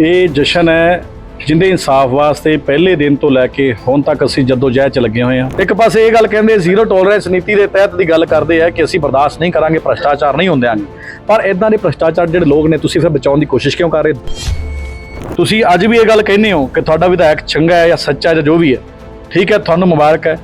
ਇਹ ਜਸ਼ਨ ਹੈ ਜਿੰਦੇ ਇਨਸਾਫ ਵਾਸਤੇ ਪਹਿਲੇ ਦਿਨ ਤੋਂ ਲੈ ਕੇ ਹੁਣ ਤੱਕ ਅਸੀਂ ਜਦੋਂ ਜਹਿਦ ਚ ਲੱਗੇ ਹੋਏ ਹਾਂ। ਇੱਕ ਪਾਸੇ ਇਹ ਗੱਲ ਕਹਿੰਦੇ ਜ਼ੀਰੋ ਟੋਲਰੈਂਸ ਨੀਤੀ ਦੇ ਤਹਿਤ ਦੀ ਗੱਲ ਕਰਦੇ ਆ ਕਿ ਅਸੀਂ ਬਰਦਾਸ਼ਤ ਨਹੀਂ ਕਰਾਂਗੇ, ਭ੍ਰਸ਼ਟਾਚਾਰ ਨਹੀਂ ਹੁੰਦਿਆਂਗੇ ਪਰ ਇਦਾਂ ਦੇ ਭ੍ਰਸ਼ਟਾਚਾਰ ਜਿਹੜੇ ਲੋਕ ਨੇ, ਤੁਸੀਂ ਫਿਰ ਬਚਾਉਣ ਦੀ ਕੋਸ਼ਿਸ਼ ਕਿਉਂ ਕਰ ਰਹੇ ਤੁਸੀਂ ਅੱਜ ਵੀ ਇਹ ਗੱਲ ਕਹਿੰਦੇ ਹੋ ਕਿ ਤੁਹਾਡਾ ਵਿਧਾਇਕ ਚੰਗਾ ਹੈ ਜਾਂ ਸੱਚਾ ਜਾਂ ਜੋ ਵੀ ਹੈ। ਠੀਕ ਹੈ, ਤੁਹਾਨੂੰ ਮੁਬਾਰਕ ਹੈ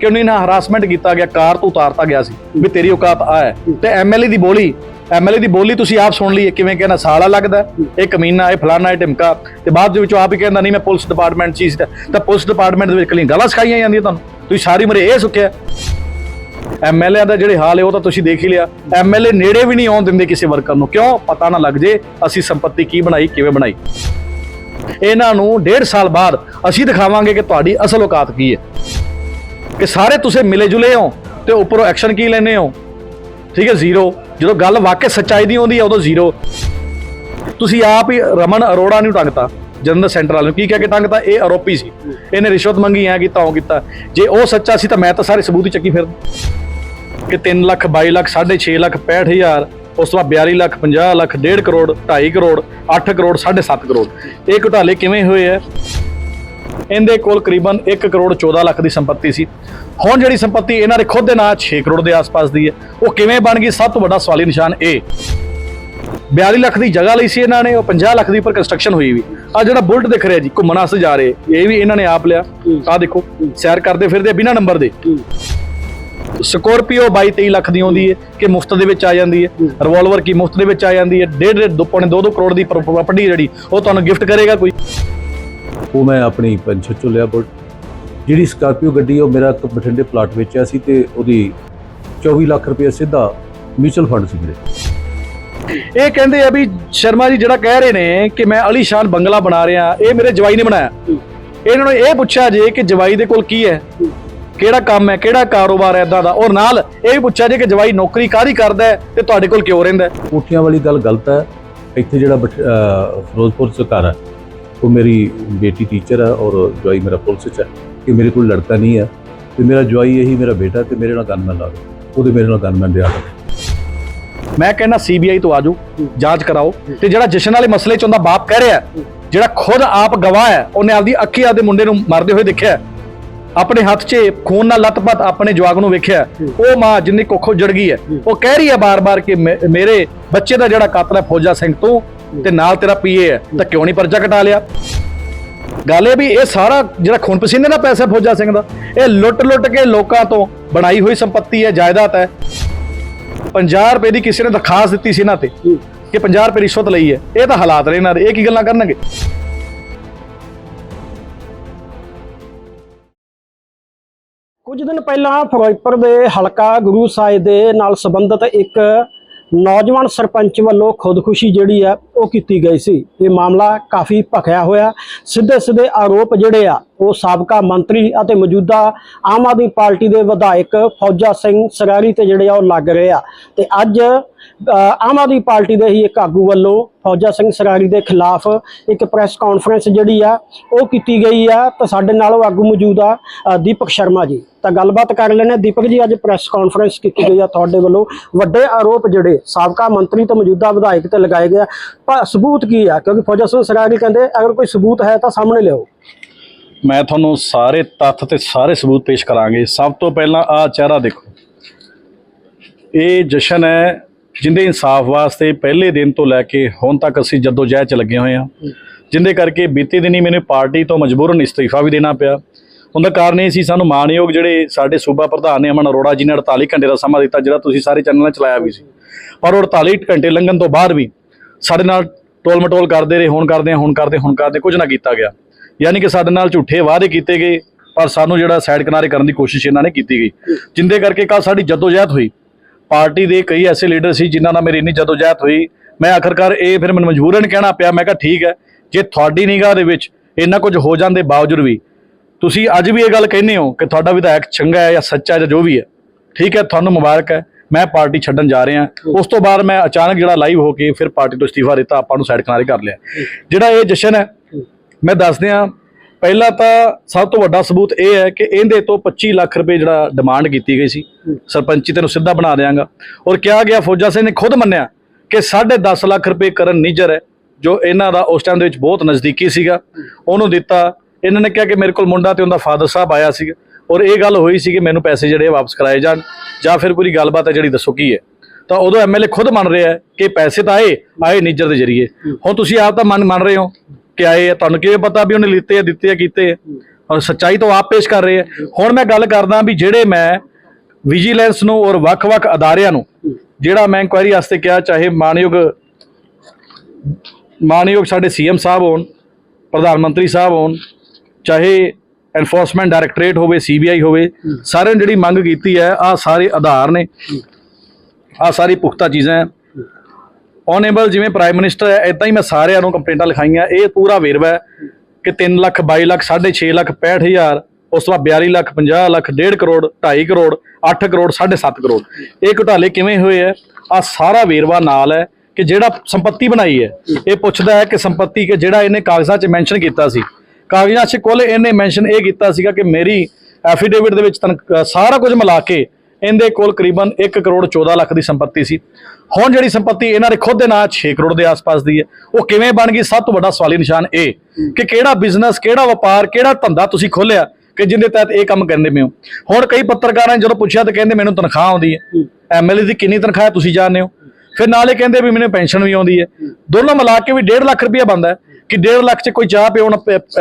ਕਿ ਨਹੀਂ ਨਾ ਹਰਾਸਮੈਂਟ ਕੀਤਾ ਗਿਆ, ਕਾਰ ਤੋਂ ਉਤਾਰਤਾ ਗਿਆ ਸੀ ਵੀ ਤੇਰੀ ਔਕਾਤ ਆ ਹੈ। ਤੇ ਐਮਐਲਏ ਦੀ ਬੋਲੀ ਐਮਐਲਏ ਦੀ ਬੋਲੀ ਤੁਸੀਂ ਆਪ ਸੁਣ ਲਈ ਕਿਵੇਂ ਕਹਿੰਦਾ ਸਾਲਾ ਲੱਗਦਾ ਇਹ ਕਮੀਨਾ, ਇਹ ਫਲਾਨਾ, ਇਹ ਢਿਮਕਾ, ਤੇ ਬਾਅਦ ਦੇ ਵਿੱਚੋਂ ਆਪ ਹੀ ਕਹਿੰਦਾ, ਨਹੀਂ, ਮੈਂ ਪੁਲਿਸ ਡਿਪਾਰਟਮੈਂਟ ਚੀਜ਼ ਤਾਂ ਪੁਲਿਸ ਡਿਪਾਰਟਮੈਂਟ ਦੇ ਵਿੱਚ ਕਲੀਆਂ ਗਾਲਾਂ ਸਿਖਾਈਆਂ ਜਾਂਦੀਆਂ ਤੁਹਾਨੂੰ? ਤੁਸੀਂ ਸਾਰੀ ਉਮਰ ਇਹ ਸੁੱਕਿਆ ਐਮਐਲਏ ਦਾ ਜਿਹੜੇ ਹਾਲ ਹੈ, ਉਹ ਤਾਂ ਤੁਸੀਂ ਦੇਖ ਹੀ ਲਿਆ। ਐਮਐਲਏ ਨੇੜੇ ਵੀ ਨਹੀਂ ਆਉਣ ਦਿੰਦੇ ਕਿਸੇ ਵਰਕਰ ਨੂੰ। ਕਿਉਂ? ਪਤਾ ਨਾ ਲੱਗ ਜੇ ਅਸੀਂ ਸੰਪਤੀ ਕੀ ਬਣਾਈ, ਕਿਵੇਂ ਬਣਾਈ। ਇਹਨਾਂ ਨੂੰ ਡੇਢ ਸਾਲ ਬਾਅਦ ਅਸੀਂ ਦਿਖਾਵਾਂਗੇ ਕਿ ਤੁਹਾਡੀ ਅਸਲ ਔਕਾਤ ਕੀ ਹੈ। ਕਿ ਸਾਰੇ ਤੁਸੀਂ ਮਿਲੇ ਜੁਲੇ ਹੋ ਤੇ ਉੱਪਰੋਂ ਐਕਸ਼ਨ ਕੀ ਲੈਨੇ ਹੋ? ਠੀਕ ਹੈ, ਜ਼ੀਰੋ। ਜਦੋਂ ਗੱਲ ਵਾਕਿਆ ਸੱਚਾਈ ਦੀ ਆਉਂਦੀ ਹੈ ਉਦੋਂ ਜ਼ੀਰੋ ਤੁਸੀਂ ਆਪ ਹੀ ਰਮਨ ਅਰੋੜਾ ਨੂੰ ਟੰਗਤਾ ਜਨਰਲ ਸੈਂਟਰ ਵਾਲੇ ਨੂੰ। ਕੀ ਕਹਿ ਕੇ ਟੰਗਤਾ? ਇਹ ਆਰੋਪੀ ਸੀ। ਇਹਨੇ ਰਿਸ਼ਵਤ ਮੰਗੀ, ਐ ਕੀਤਾ ਉਹ ਕੀਤਾ। ਜੇ ਉਹ ਸੱਚਾ ਸੀ ਤਾਂ ਮੈਂ ਤਾਂ ਸਾਰੇ ਸਬੂਤ ਹੀ ਚੱਕੀ ਫਿਰ ਕਿ 3 ਲੱਖ 22 ਲੱਖ 6.5 ਲੱਖ 65000 ਉਸ ਤੋਂ ਬਾਅਦ 42 ਲੱਖ 50 ਲੱਖ 1.5 ਕਰੋੜ 2.5 ਕਰੋੜ 8 ਕਰੋੜ 7.5 ਕਰੋੜ। ਇਹ ਘੁਟਾਲੇ ਕਿਵੇਂ ਹੋਏ ਐ ਇਹਦੇ ਕੋਲ ਕਰੀਬਨ 1 ਕਰੋੜ 14 ਲੱਖ ਦੀ ਸੰਪਤੀ ਸੀ ਹੁਣ ਜਿਹੜੀ ਸੰਪਤੀ ਇਹਨਾਂ ਦੇ ਖੁਦ ਦੇ ਨਾਂ 6 ਕਰੋੜ ਦੇ ਆਸ-ਪਾਸ ਦੀ ਹੈ ਉਹ ਕਿਵੇਂ ਬਣ ਗਈ ਸਭ ਤੋਂ ਵੱਡਾ ਸਵਾਲੀ ਨਿਸ਼ਾਨ ਇਹ 42 ਲੱਖ ਦੀ ਜਗ੍ਹਾ ਲਈ ਸੀ ਇਹਨਾਂ ਨੇ ਉਹ 50 ਲੱਖ ਦੀ ਉੱਪਰ ਕੰਸਟਰਕਸ਼ਨ ਹੋਈ ਵੀ ਆ ਜਿਹੜਾ ਬੁਲਟ ਦਿਖ ਰਿਹਾ ਜੀ ਘੁੰਮਣ ਵਾਸਤੇ ਜਾ ਰਹੇ ਇਹ ਵੀ ਇਹਨਾਂ ਨੇ ਆਪ ਲਿਆ ਆ ਦੇਖੋ ਸੈਰ ਕਰਦੇ ਫਿਰਦੇ ਬਿਨਾਂ ਨੰਬਰ ਦੇ ਸਕੋਰਪੀਓ 22 23 ਲੱਖ ਦੀ ਆਉਂਦੀ ਹੈ ਕਿ ਮੁਫਤ ਦੇ ਵਿੱਚ ਆ ਜਾਂਦੀ ਹੈ ਰਿਵਾਲਵਰ ਕੀ ਮੁਫਤ ਦੇ ਵਿੱਚ ਆ ਜਾਂਦੀ ਹੈ ਡੇਢ ਡੇਢ ਦੋ ਪੌਣੇ 2 2 ਕਰੋੜ ਦੀ ਪ੍ਰਾਪਰਟੀ ਜਿਹੜੀ ਉਹ ਤੁਹਾਨੂੰ ਗਿਫਟ ਕਰੇਗਾ ਕੋਈ ਉਹ ਮੈਂ ਆਪਣੀ ਪੈਨਸ਼ਨ ਚੋਂ ਲਿਆ ਬਟ ਜਿਹੜੀ ਸਕਾਰਪੀਓ ਗੱਡੀ ਉਹ ਮੇਰਾ ਇੱਕ ਬਠਿੰਡੇ ਪਲਾਟ ਵੇਚਿਆ ਸੀ ਤੇ ਉਹਦੀ 24 ਲੱਖ ਰੁਪਏ ਸਿੱਧਾ ਮਿਊਚੁਅਲ ਫੰਡ ਸੀ ਮੇਰੇ। ਇਹ ਕਹਿੰਦੇ ਆ ਵੀ ਸ਼ਰਮਾ ਜੀ ਜਿਹੜਾ ਕਹਿ ਰਹੇ ਨੇ ਕਿ ਮੈਂ ਅਲੀਸ਼ਾਨ ਬੰਗਲਾ ਬਣਾ ਰਿਹਾ ਇਹ ਮੇਰੇ ਜਵਾਈ ਨੇ ਬਣਾਇਆ। ਇਹਨਾਂ ਨੂੰ ਇਹ ਪੁੱਛਿਆ ਜੇ ਕਿ ਜਵਾਈ ਦੇ ਕੋਲ ਕੀ ਹੈ ਕਿਹੜਾ ਕੰਮ ਹੈ ਕਿਹੜਾ ਕਾਰੋਬਾਰ ਹੈ ਇਦਾਂ ਦਾ। ਔਰ ਨਾਲ ਇਹ ਵੀ ਪੁੱਛਿਆ ਜੇ ਕਿ ਜਵਾਈ ਨੌਕਰੀ ਕਾਹਦੀ ਕਰਦਾ ਹੈ ਤੇ ਤੁਹਾਡੇ ਕੋਲ ਕਿਉਂ ਰਹਿੰਦਾ ਕੋਠੀਆਂ ਵਾਲੀ ਗੱਲ ਗਲਤ ਹੈ। ਇੱਥੇ ਜਿਹੜਾ ਫਿਰੋਜ਼ਪੁਰ ਘਰ ਹੈ ਉਹ ਮੇਰੀ ਬੇਟੀ ਟੀਚਰ ਹੈ ਔਰ ਜਵਾਈ ਮੇਰਾ ਪੁਲਿਸ ਚ ਹੈ ਕਿ ਮੇਰੇ ਕੋਲ ਲੜਕਾ ਨਹੀਂ ਹੈ ਤੇ ਮੇਰਾ ਜਵਾਈ ਇਹੀ ਮੇਰਾ ਬੇਟਾ ਤੇ ਮੇਰੇ ਨਾਲ ਗਨਮੈਨ ਲਾ ਦਿਓ। ਉਹਦੇ ਮੇਰੇ ਨਾਲ ਗਨਮੈਨ ਦੇ ਆ। ਮੈਂ ਕਹਿੰਦਾ ਸੀਬੀਆਈ ਤੋਂ ਆਜੋ, ਜਾਂਚ ਕਰਾਓ ਤੇ ਜਿਹੜਾ ਜਸ਼ਨ ਵਾਲੇ ਮਸਲੇ ਚ ਉਹਦਾ ਬਾਪ ਕਹਿ ਰਿਹਾ ਜਿਹੜਾ ਖੁਦ ਆਪ ਗਵਾਹ ਹੈ, ਉਹਨੇ ਆਪਦੀ ਅੱਖੀ ਆਪਦੇ ਮੁੰਡੇ ਨੂੰ ਮਰਦੇ ਹੋਏ ਦੇਖਿਆ ਆਪਣੇ ਹੱਥ 'ਚ ਖੂਨ ਨਾਲ ਲੱਤ-ਪੱਤ ਆਪਣੇ ਜਵਾਗ ਨੂੰ ਵੇਖਿਆ ਉਹ ਮਾਂ ਜਿੰਨੀ ਕੁੱਖੋਂ ਜੜ ਗਈ ਹੈ, ਉਹ ਕਹਿ ਰਹੀ ਹੈ ਬਾਰ-ਬਾਰ ਕਿ ਮੇਰੇ ਬੱਚੇ ਦਾ ਜਿਹੜਾ ਕਾਤਲ ਹੈ ਫੌਜਾ ਸਿੰਘ ਤੋਂ ਤੇ ਨਾਲ ਤੇਰਾ ਪੀਏ ਹੈ, ਤਾਂ ਕਿਉਂ ਨਹੀਂ ਪਰਚਾ ਕਟਾ ਲਿਆ? ਗੱਲ ਇਹ ਵੀ ਇਹ ਸਾਰਾ ਜਿਹੜਾ ਖੂਨ ਪਸੀਨੇ ਦਾ ਪੈਸਾ ਫੌਜਾ ਸਿੰਘ ਦਾ, ਇਹ ਲੁੱਟ-ਲੁੱਟ ਕੇ ਲੋਕਾਂ ਤੋਂ ਬਣਾਈ ਹੋਈ ਸੰਪਤੀ ਹੈ, ਜਾਇਦਾਦ ਹੈ। 50 ਰੁਪਏ ਦੀ ਕਿਸੇ ਨੇ ਦਰਖਾਸਤ ਦਿੱਤੀ ਸੀ ਇਹਨਾਂ ਤੇ ਕਿ 50 ਰੁਪਏ ਰਿਸ਼ਵਤ ਲਈ ਹੈ। ਇਹ ਤਾਂ ਹਾਲਾਤ ਨੇ ਇਹਨਾਂ ਦੇ, ਇਹ ਕੀ ਗੱਲਾਂ ਕਰਨਗੇ? ਕੁਝ ਦਿਨ ਪਹਿਲਾਂ ਫਿਰੋਜ਼ਪੁਰ ਦੇ ਹਲਕਾ ਗੁਰੂ ਸਾਹਿਬ ਦੇ ਨਾਲ ਸੰਬੰਧਿਤ ਇੱਕ ਨੌਜਵਾਨ ਸਰਪੰਚ ਵੱਲੋਂ ਖੁਦਕੁਸ਼ੀ ਜਿਹੜੀ ਆ, ਉਹ ਕੀਤੀ ਗਈ ਸੀ। ਇਹ ਮਾਮਲਾ ਕਾਫੀ ਭਖਿਆ ਹੋਇਆ। ਸਿੱਧੇ ਸਿੱਧੇ ਆਰੋਪ ਜਿਹੜੇ ਆ, ਉਹ ਸਾਬਕਾ ਮੰਤਰੀ ਅਤੇ ਮੌਜੂਦਾ ਆਮ ਆਦਮੀ ਪਾਰਟੀ ਦੇ ਵਿਧਾਇਕ ਫੌਜਾ ਸਿੰਘ ਸਰਾਰੀ ਤੇ ਜਿਹੜੇ ਆ, ਉਹ ਲੱਗ ਰਹੇ ਆ। ਤੇ ਅੱਜ ਆਮ ਆਦਮੀ ਪਾਰਟੀ ਦੇ ਹੀ ਇੱਕ ਆਗੂ ਵੱਲੋਂ ਫੌਜਾ ਸਿੰਘ ਸਰਾਰੀ ਦੇ ਖਿਲਾਫ ਇੱਕ ਪ੍ਰੈਸ ਕਾਨਫਰੰਸ ਜਿਹੜੀ ਆ, ਉਹ ਕੀਤੀ ਗਈ ਆ। ਤਾਂ ਸਾਡੇ ਨਾਲ ਉਹ ਆਗੂ ਮੌਜੂਦ ਆ ਦੀਪਕ ਸ਼ਰਮਾ ਜੀ। ਤਾਂ ਗੱਲਬਾਤ ਕਰ ਲੈਣੇ ਦੀਪਕ ਜੀ, ਅੱਜ ਪ੍ਰੈਸ ਕਾਨਫਰੰਸ ਕੀਤੀ ਗਈ ਆ ਤੁਹਾਡੇ ਵੱਲੋਂ। ਵੱਡੇ ਆਰੋਪ ਜਿਹੜੇ ਸਾਬਕਾ ਮੰਤਰੀ ਤੇ ਮੌਜੂਦਾ ਵਿਧਾਇਕ ਤੇ ਲਗਾਏ ਗਏ ਆ। ਪਰ ਸਬੂਤ ਕੀ ਆ? ਕਿਉਂਕਿ ਫੌਜਾ ਸਿੰਘ ਸਰਾਰੀ ਕਹਿੰਦੇ, ਅਗਰ ਕੋਈ ਸਬੂਤ ਹੈ ਤਾਂ ਸਾਹਮਣੇ ਲਿਆਓ। ਮੈਂ ਤੁਹਾਨੂੰ ਸਾਰੇ ਤੱਥ ਤੇ ਸਾਰੇ ਸਬੂਤ ਪੇਸ਼ ਕਰਾਂਗੇ। ਸਭ ਤੋਂ ਪਹਿਲਾਂ ਆਹ ਚਿਹਰਾ ਦੇਖੋ। ਇਹ ਜਸ਼ਨ ਹੈ ਜਿੰਦੇ ਇਨਸਾਫ ਵਾਸਤੇ ਪਹਿਲੇ ਦਿਨ ਤੋਂ ਲੈ ਕੇ ਹੁਣ ਤੱਕ ਅਸੀਂ ਜਦੋਜਹਿਦ ਚ ਲੱਗੇ ਹੋਏ ਹਾਂ ਜਿੰਦੇ ਕਰਕੇ ਬੀਤੇ ਦਿਨੀ ਮੈਨੂੰ ਪਾਰਟੀ ਤੋਂ ਮਜਬੂਰਨ ਇਸਤੀਫਾ ਵੀ ਦੇਣਾ ਪਿਆ। ਉਹਦਾ ਕਾਰਨ ਇਹ ਸੀ ਸਾਨੂੰ ਮਾਨਯੋਗ ਜਿਹੜੇ ਸਾਡੇ ਸੂਬਾ ਪ੍ਰਧਾਨ ਨੇ ਅਮਨ ਅਰੋੜਾ ਜੀ ਨੇ 48 ਘੰਟੇ ਦਾ ਸਮਾਂ ਦਿੱਤਾ ਜਿਹੜਾ ਤੁਸੀਂ ਸਾਰੇ ਚੈਨਲਾਂ ਚਲਾਇਆ ਵੀ ਸੀ। ਪਰ ਉਹ 48 ਘੰਟੇ ਲੰਘਣ ਤੋਂ ਬਾਅਦ ਵੀ ਸਾਡੇ ਨਾਲ ਟੋਲ ਮਟੋਲ ਕਰਦੇ ਰਹੇ ਹੁਣ ਕਰਦੇ ਹਾਂ, ਹੁਣ ਕਰਦੇ ਹੁਣ ਕਰਦੇ ਕੁਝ ਨਾ ਕੀਤਾ ਗਿਆ। ਯਾਨੀ ਕਿ ਸਾਡੇ ਨਾਲ ਝੂਠੇ ਵਾਅਦੇ ਕੀਤੇ ਗਏ ਪਰ ਸਾਨੂੰ ਜਿਹੜਾ ਸਾਈਡ ਕਿਨਾਰੇ ਕਰਨ ਦੀ ਕੋਸ਼ਿਸ਼ ਇਹਨਾਂ ਨੇ ਕੀਤੀ ਗਈ। ਜਿੰਦੇ ਕਰਕੇ ਕੱਲ ਸਾਡੀ ਜਦੋਜਹਿਦ ਹੋਈ ਪਾਰਟੀ ਦੇ ਕਈ ਐਸੇ ਲੀਡਰ ਸੀ ਜਿਨ੍ਹਾਂ ਨਾਲ ਮੇਰੀ ਇੰਨੀ ਜਦੋਜਹਿਦ ਹੋਈ। ਮੈਂ ਆਖਰਕਾਰ ਇਹ ਫਿਰ ਮੈਨੂੰ ਮਜਬੂਰਨ ਕਹਿਣਾ ਪਿਆ। ਮੈਂ ਕਿਹਾ, ਠੀਕ ਹੈ, ਜੇ ਤੁਹਾਡੀ ਨਿਗਾਹ ਦੇ ਵਿੱਚ ਇੰਨਾ ਕੁਝ ਹੋ ਜਾਣ ਦੇ ਬਾਵਜੂਦ ਵੀ ਤੁਸੀਂ ਅੱਜ ਵੀ ਇਹ ਗੱਲ ਕਹਿੰਦੇ ਹੋ ਕਿ ਤੁਹਾਡਾ ਵਿਧਾਇਕ ਚੰਗਾ ਹੈ ਜਾਂ ਸੱਚਾ ਹੈ ਜਾਂ ਜੋ ਵੀ ਹੈ, ਠੀਕ ਹੈ, ਤੁਹਾਨੂੰ ਮੁਬਾਰਕ ਹੈ। ਮੈਂ ਪਾਰਟੀ ਛੱਡਣ ਜਾ ਰਿਹਾ। ਉਸ ਤੋਂ ਬਾਅਦ ਮੈਂ ਅਚਾਨਕ ਜਿਹੜਾ ਲਾਈਵ ਹੋ ਕੇ ਫਿਰ ਪਾਰਟੀ ਤੋਂ ਅਸਤੀਫਾ ਦਿੱਤਾ। ਆਪਾਂ ਨੂੰ ਸਾਈਡ ਕਿਨਾਰੇ ਕਰ ਲਿਆ। ਜਿਹੜਾ ਇਹ ਜਸ਼ਨ ਹੈ, ਮੈਂ ਦੱਸ ਦਿਆਂ ਪਹਿਲਾ ਤਾਂ ਸਭ ਤੋਂ ਵੱਡਾ ਸਬੂਤ ਇਹ ਹੈ ਕਿ ਇਹਦੇ ਤੋਂ 25 ਲੱਖ ਰੁਪਏ ਜਿਹੜਾ ਡਿਮਾਂਡ ਕੀਤੀ ਗਈ ਸੀ। ਸਰਪੰਚੀ ਤੈਨੂੰ ਸਿੱਧਾ ਬਣਾ ਦਿਆਂਗਾ। ਔਰ ਕਿਹਾ ਗਿਆ ਫੌਜਾ ਸਿੰਘ ਨੇ ਖੁਦ ਮੰਨਿਆ ਕਿ 10.5 ਲੱਖ ਰੁਪਏ ਕਰਨ ਨਿਜਰ ਹੈ ਜੋ ਇਹਨਾਂ ਦਾ ਉਸ ਟਾਈਮ ਦੇ ਵਿੱਚ ਬਹੁਤ ਨਜ਼ਦੀਕੀ ਸੀਗਾ। ਉਹਨੂੰ ਦਿੱਤਾ। ਇਹਨਾਂ ਨੇ ਕਿਹਾ ਕਿ ਮੇਰੇ ਕੋਲ ਮੁੰਡਾ ਤੇ ਉਹਦਾ ਫਾਦਰ ਸਾਹਿਬ ਆਇਆ ਸੀਗਾ। ਔਰ ਇਹ ਗੱਲ ਹੋਈ ਸੀ ਕਿ ਮੈਨੂੰ ਪੈਸੇ ਜਿਹੜੇ ਵਾਪਸ ਕਰਾਏ ਜਾਣ। ਜਾਂ ਫਿਰ ਪੂਰੀ ਗੱਲਬਾਤ ਹੈ ਜਿਹੜੀ ਦੱਸੋ ਕੀ ਹੈ। ਤਾਂ ਉਦੋਂ ਐਮਐਲਏ ਖੁਦ ਮੰਨ ਰਿਹਾ ਕਿ ਪੈਸੇ ਤਾਂ ਆਏ ਆਏ ਨਿੱਜਰ ਦੇ ਜ਼ਰੀਏ। ਹੁਣ ਤੁਸੀਂ ਆਪ ਤਾਂ ਮੰਨ ਮੰਨ ਰਹੇ ਹੋ। ਕਿ ਆਏ ਆ ਤੁਹਾਨੂੰ ਕਿਵੇਂ ਪਤਾ ਵੀ ਉਹਨੇ ਲਿੱਤੇ ਆ ਦਿੱਤੇ ਆ ਕੀਤੇ ਆ? ਔਰ ਸੱਚਾਈ ਤਾਂ ਆਪ ਪੇਸ਼ ਕਰ ਰਹੇ ਆ। ਹੁਣ ਮੈਂ ਗੱਲ ਕਰਦਾ ਵੀ ਜਿਹੜੇ ਮੈਂ ਵਿਜੀਲੈਂਸ ਨੂੰ ਔਰ ਵੱਖ-ਵੱਖ ਅਦਾਰਿਆਂ ਨੂੰ ਜਿਹੜਾ ਮੈਂ ਇਨਕੁਆਇਰੀ ਵਾਸਤੇ ਕਿਹਾ ਚਾਹੇ ਮਾਨਯੋਗ ਮਾਨਯੋਗ ਸਾਡੇ ਸੀਐਮ ਸਾਹਿਬ ਹੋਣ ਪ੍ਰਧਾਨ ਮੰਤਰੀ ਸਾਹਿਬ ਹੋਣ ਚਾਹੇ ਐਨਫੋਰਸਮੈਂਟ ਡਾਇਰੈਕਟੋਰੇਟ ਹੋਵੇ ਸੀਬੀਆਈ ਹੋਵੇ ਸਾਰਿਆਂ ਜਿਹੜੀ ਮੰਗ ਕੀਤੀ ਹੈ ਆ ਸਾਰੇ ਆਧਾਰ ਨੇ। ਆ ਸਾਰੀ ਪੁਖਤਾ ਚੀਜ਼ਾਂ ਆਨੇਬਲ ਜਿਵੇਂ ਪ੍ਰਾਈਮ ਮਿਨਿਸਟਰ ਹੈ ਇਦਾਂ ਹੀ ਮੈਂ ਸਾਰਿਆਂ ਨੂੰ ਕੰਪਲੇਂਟਾਂ ਲਿਖਾਈਆਂ, ਇਹ ਪੂਰਾ ਵੇਰਵਾ ਹੈ ਕਿ 3 ਲੱਖ 22 ਲੱਖ 6.5 ਲੱਖ 65000 ਉਸ ਤੋਂ ਬਾਅਦ 42 ਲੱਖ 50 ਲੱਖ 1.5 ਕਰੋੜ 2.5 ਕਰੋੜ 8 ਕਰੋੜ 7.5 ਕਰੋੜ। ਇਹ ਘੁਟਾਲੇ ਕਿਵੇਂ ਹੋਏ ਹੈ? ਆ ਸਾਰਾ ਵੇਰਵਾ ਨਾਲ ਹੈ ਕਿ ਜਿਹੜਾ ਸੰਪਤੀ ਬਣਾਈ ਹੈ, ਇਹ ਪੁੱਛਦਾ ਹੈ ਕਿ ਸੰਪਤੀ ਕਿ ਜਿਹੜਾ ਇਹਨੇ ਕਾਗਜ਼ਾਂ 'ਚ ਮੈਂਸ਼ਨ ਕੀਤਾ ਸੀ। ਕਾਗਜ਼ਾਂ 'ਚ ਕੁੱਲ ਇਹਨੇ ਮੈਂਸ਼ਨ ਇਹ ਕੀਤਾ ਸੀਗਾ ਕਿ ਮੇਰੀ ਐਫੀਡੇਵਿਟ ਦੇ ਵਿੱਚ ਸਾਰਾ ਕੁਝ ਮਿਲਾ ਕੇ ਇਹਦੇ ਕੋਲ ਕਰੀਬਨ 1 ਕਰੋੜ 14 ਲੱਖ ਦੀ ਸੰਪਤੀ ਸੀ। ਹੁਣ ਜਿਹੜੀ ਸੰਪਤੀ ਇਹਨਾਂ ਦੇ ਖੁਦ ਦੇ ਨਾਂ 6 ਕਰੋੜ ਦੇ ਆਸ-ਪਾਸ ਦੀ ਹੈ, ਉਹ ਕਿਵੇਂ ਬਣ ਗਈ? ਸਭ ਤੋਂ ਵੱਡਾ ਸਵਾਲੀ ਨਿਸ਼ਾਨ ਇਹ ਕਿ ਕਿਹੜਾ ਬਿਜ਼ਨਸ ਕਿਹੜਾ ਵਪਾਰ, ਕਿਹੜਾ ਧੰਦਾ ਤੁਸੀਂ ਖੋਲਿਆ ਕਿ ਜਿੰਦੇ ਤਹਿਤ ਇਹ ਕੰਮ ਕਰਦੇ ਪਏ ਹੋ? ਹੁਣ ਕਈ ਪੱਤਰਕਾਰਾਂ ਨੇ ਜਦੋਂ ਪੁੱਛਿਆ ਤਾਂ ਕਹਿੰਦੇ ਮੈਨੂੰ ਤਨਖਾਹ ਆਉਂਦੀ ਹੈ। ਐਮਐਲਏ ਦੀ ਕਿੰਨੀ ਤਨਖਾਹ ਹੈ ਤੁਸੀਂ ਜਾਣਦੇ ਹੋ? ਫਿਰ ਨਾਲੇ ਕਹਿੰਦੇ ਵੀ ਮੈਨੂੰ ਪੈਨਸ਼ਨ ਵੀ ਆਉਂਦੀ ਹੈ। ਦੋਨੋਂ ਮਿਲਾ ਕੇ ਵੀ 1.5 ਲੱਖ ਰੁਪਇਆ ਬੰਦਾ ਕਿ 1.5 ਲੱਖ 'ਚ ਕੋਈ ਚਾਹ ਪਿਉਣ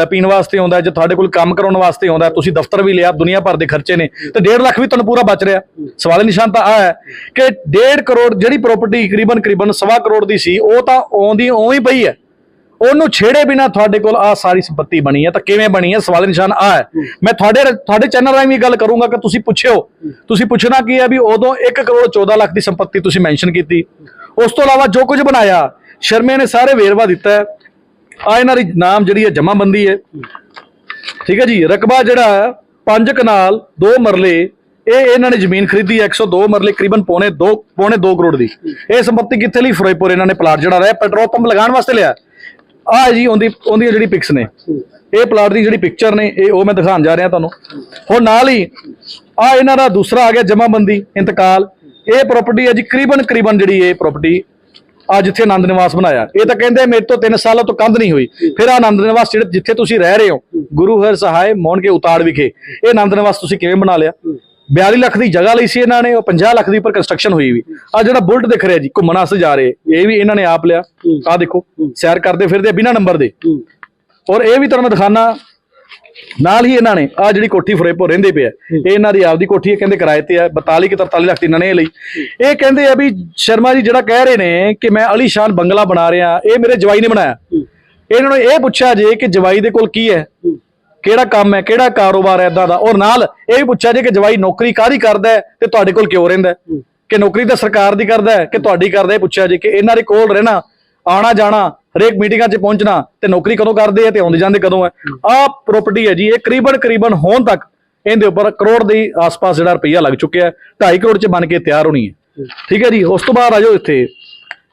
ਪੀਣ ਵਾਸਤੇ ਆਉਂਦਾ ਜੇ ਤੁਹਾਡੇ ਕੋਲ ਕੰਮ ਕਰਾਉਣ ਵਾਸਤੇ ਆਉਂਦਾ ਤੁਸੀਂ ਦਫ਼ਤਰ ਵੀ ਲਿਆ, ਦੁਨੀਆ ਭਰ ਦੇ ਖਰਚੇ ਨੇ, ਤੇ 1.5 ਲੱਖ ਵੀ ਤੁਹਾਨੂੰ ਪੂਰਾ ਬਚ ਰਿਹਾ। ਸਵਾਲ ਨਿਸ਼ਾਨ ਤਾਂ ਆ ਹੈ ਕਿ 1.5 ਕਰੋੜ ਜਿਹੜੀ ਪ੍ਰਾਪਰਟੀ ਕਰੀਬਨ ਕਰੀਬਨ ਸਵਾ ਕਰੋੜ ਦੀ ਸੀ, ਉਹ ਤਾਂ ਆਉਂਦੀ, ਉਵੇਂ ਹੀ ਪਈ ਹੈ। ਉਹਨੂੰ ਛੇੜੇ ਬਿਨਾ ਤੁਹਾਡੇ ਕੋਲ ਆ ਸਾਰੀ ਸੰਪਤੀ ਬਣੀ ਹੈ, ਤਾਂ ਕਿਵੇਂ ਬਣੀ ਹੈ? ਸਵਾਲ ਨਿਸ਼ਾਨ ਆ ਹੈ। ਮੈਂ ਤੁਹਾਡੇ ਤੁਹਾਡੇ ਚੈਨਲ ਰਾਹੀਂ ਵੀ ਗੱਲ ਕਰੂੰਗਾ ਕਿ ਤੁਸੀਂ ਪੁੱਛਿਓ। ਤੁਸੀਂ ਪੁੱਛਣਾ ਕੀ ਹੈ ਵੀ ਉਦੋਂ 1 ਕਰੋੜ 14 ਲੱਖ ਦੀ ਸੰਪਤੀ ਤੁਸੀਂ ਮੈਂਸ਼ਨ ਕੀਤੀ। ਉਸ ਤੋਂ ਇਲਾਵਾ ਜੋ ਕੁਝ ਬਣਾਇਆ, ਸ਼ਰਮੇ ਨੇ ਸਾਰੇ ਵੇਰਵਾ ਦਿੱਤਾ ਹੈ। ਆ ਇਹਨਾਂ ਦੀ ਨਾਮ ਜਿਹੜੀ ਹੈ ਜਮਾਬੰਦੀ ਹੈ। ਠੀਕ ਹੈ ਜੀ, ਰਕਬਾ ਜਿਹੜਾ ਪੰਜ ਕਨਾਲ, ਦੋ ਮਰਲੇ, ਇਹ ਇਹਨਾਂ ਨੇ ਜ਼ਮੀਨ ਖਰੀਦੀ ਹੈ 102 ਮਰਲੇ ਕਰੀਬਨ ਪੌਣੇ 2 ਪੌਣੇ 2 ਕਰੋੜ ਦੀ। ਇਹ ਸੰਪਤੀ ਕਿੱਥੇ ਲਈ? ਫਿਰੋਜ਼ਪੁਰ ਇਹਨਾਂ ਨੇ ਪਲਾਟ ਜਿਹੜਾ ਰਿਹਾ, ਪੈਟਰੋਲ ਪੰਪ ਲਗਾਉਣ ਵਾਸਤੇ ਲਿਆ। ਆ ਜੀ, ਉਹਦੀ, ਉਹਦੀਆਂ ਜਿਹੜੀ ਪਿਕਸ ਨੇ। ਇਹ ਪਲਾਟ ਦੀ ਜਿਹੜੀ ਪਿਕਚਰ ਨੇ, ਇਹ ਉਹ ਮੈਂ ਦਿਖਾਉਣ ਜਾ ਰਿਹਾ ਤੁਹਾਨੂੰ। ਹੁਣ ਨਾਲ ਹੀ ਆ ਇਹਨਾਂ ਦਾ ਦੂਸਰਾ ਆ ਗਿਆ ਜਮਾਬੰਦੀ, ਇੰਤਕਾਲ। ਇਹ ਪ੍ਰਾਪਰਟੀ ਹੈ ਜੀ ਕਰੀਬਨ ਕਰੀਬਨ ਜਿਹੜੀ ਇਹ ਪ੍ਰਾਪਰਟੀ ਆ ਜਿੱਥੇ ਆਨੰਦ ਨਿਵਾਸ ਬਣਾਇਆ। ਇਹ ਤਾਂ ਕਹਿੰਦੇ ਮੇਰੇ ਤੋਂ 3 ਸਾਲਾਂ ਤੋਂ ਕੰਧ ਨਹੀਂ ਹੋਈ। ਫਿਰ ਆ ਆਨੰਦ ਨਿਵਾਸ ਜਿਹੜੇ ਜਿੱਥੇ ਤੁਸੀਂ ਰਹਿ ਰਹੇ ਹੋ ਗੁਰੂ ਹਰ ਸਹਾਇ ਮੋਹਨ ਕੇ ਉਤਾੜ ਵਿਖੇ। ਇਹ ਆਨੰਦ ਨਿਵਾਸ ਤੁਸੀਂ ਕਿਵੇਂ ਬਣਾ ਲਿਆ? 42 ਲੱਖ ਦੀ ਜਗ੍ਹਾ ਲਈ ਸੀ ਇਹਨਾਂ ਨੇ ਉਹ 50 ਲੱਖ ਦੀ ਉੱਪਰ ਕੰਸਟਰਕਸ਼ਨ ਹੋਈ ਵੀ। ਆ ਜਿਹੜਾ ਬੁਲਟ ਦਿਖ ਰਿਹਾ ਜੀ ਘੁੰਮਣ ਵਾਸਤੇ ਜਾ ਰਹੇ ਇਹ ਵੀ ਇਹਨਾਂ ਨੇ ਆਪ ਲਿਆ। ਆ ਦੇਖੋ ਸੈਰ ਕਰਦੇ ਫਿਰਦੇ ਬਿਨਾਂ ਨੰਬਰ ਦੇ। ਔਰ ਇਹ ਵੀ ਤੁਹਾਨੂੰ ਦਿਖਾਣਾ ਨਾਲ ਹੀ ਇਹਨਾਂ ਨੇ ਆ ਜਿਹੜੀ ਕੋਠੀ ਫਰੇਪੋ ਰਹਿੰਦੇ ਪਿਆ ਇਹ ਇਹਨਾਂ ਦੀ ਆਪਦੀ ਕੋਠੀ ਹੈ ਕਹਿੰਦੇ ਕਿਰਾਏ ਤੇ ਆ 42 ਕਿ 43 ਲੱਖ ਦੀ ਇਹਨਾਂ ਨੇ ਲਈ। ਇਹ ਕਹਿੰਦੇ ਆ ਵੀ ਸ਼ਰਮਾ ਜੀ ਜਿਹੜਾ ਕਹਿ ਰਹੇ ਨੇ ਕਿ ਮੈਂ ਅਲੀਸ਼ਾਨ ਬੰਗਲਾ ਬਣਾ ਰਿਹਾ ਇਹ ਮੇਰੇ ਜਵਾਈ ਨੇ ਬਣਾਇਆ। ਇਹਨਾਂ ਨੂੰ ਇਹ ਪੁੱਛਿਆ ਜੇ ਕਿ ਜਵਾਈ ਦੇ ਕੋਲ ਕੀ ਹੈ ਕਿਹੜਾ ਕੰਮ ਹੈ ਕਿਹੜਾ ਕਾਰੋਬਾਰ ਹੈ ਇਦਾਂ ਦਾ। ਔਰ ਨਾਲ ਇਹ ਵੀ ਪੁੱਛਿਆ ਜੇ ਕਿ ਜਵਾਈ ਨੌਕਰੀ ਕਾਹਦੀ ਕਰਦਾ ਤੇ ਤੁਹਾਡੇ ਕੋਲ ਕਿਉਂ ਰਹਿੰਦਾ? ਕਿ ਨੌਕਰੀ ਤਾਂ ਸਰਕਾਰ ਦੀ ਕਰਦਾ ਕਿ ਤੁਹਾਡੀ ਕਰਦਾ ਇਹ ਪੁੱਛਿਆ ਜੇ ਕਿ ਇਹਨਾਂ ਦੇ ਕੋਲ ਰਹਿਣਾ ਆਣਾ ਜਾਣਾ ਹਰੇਕ ਮੀਟਿੰਗਾਂ 'ਚ ਪਹੁੰਚਣਾ ਤੇ ਨੌਕਰੀ ਕਦੋਂ ਕਰਦੇ ਆ ਤੇ ਆਉਂਦੇ ਜਾਂਦੇ ਕਦੋਂ ਹੈ। ਆਹ ਪ੍ਰਾਪਰਟੀ ਹੈ ਜੀ ਇਹ ਕਰੀਬਨ ਕਰੀਬਨ ਹੋਣ ਤੱਕ ਇਹਦੇ ਉੱਪਰ ਕਰੋੜ ਦੇ ਆਸ-ਪਾਸ ਜਿਹੜਾ ਰੁਪਈਆ ਲੱਗ ਚੁੱਕਿਆ ਹੈ 2.5 ਕਰੋੜ 'ਚ ਬਣ ਕੇ ਤਿਆਰ ਹੋਣੀ ਹੈ। ਠੀਕ ਹੈ ਜੀ ਉਸ ਤੋਂ ਬਾਅਦ ਆ ਜਾਓ ਇੱਥੇ।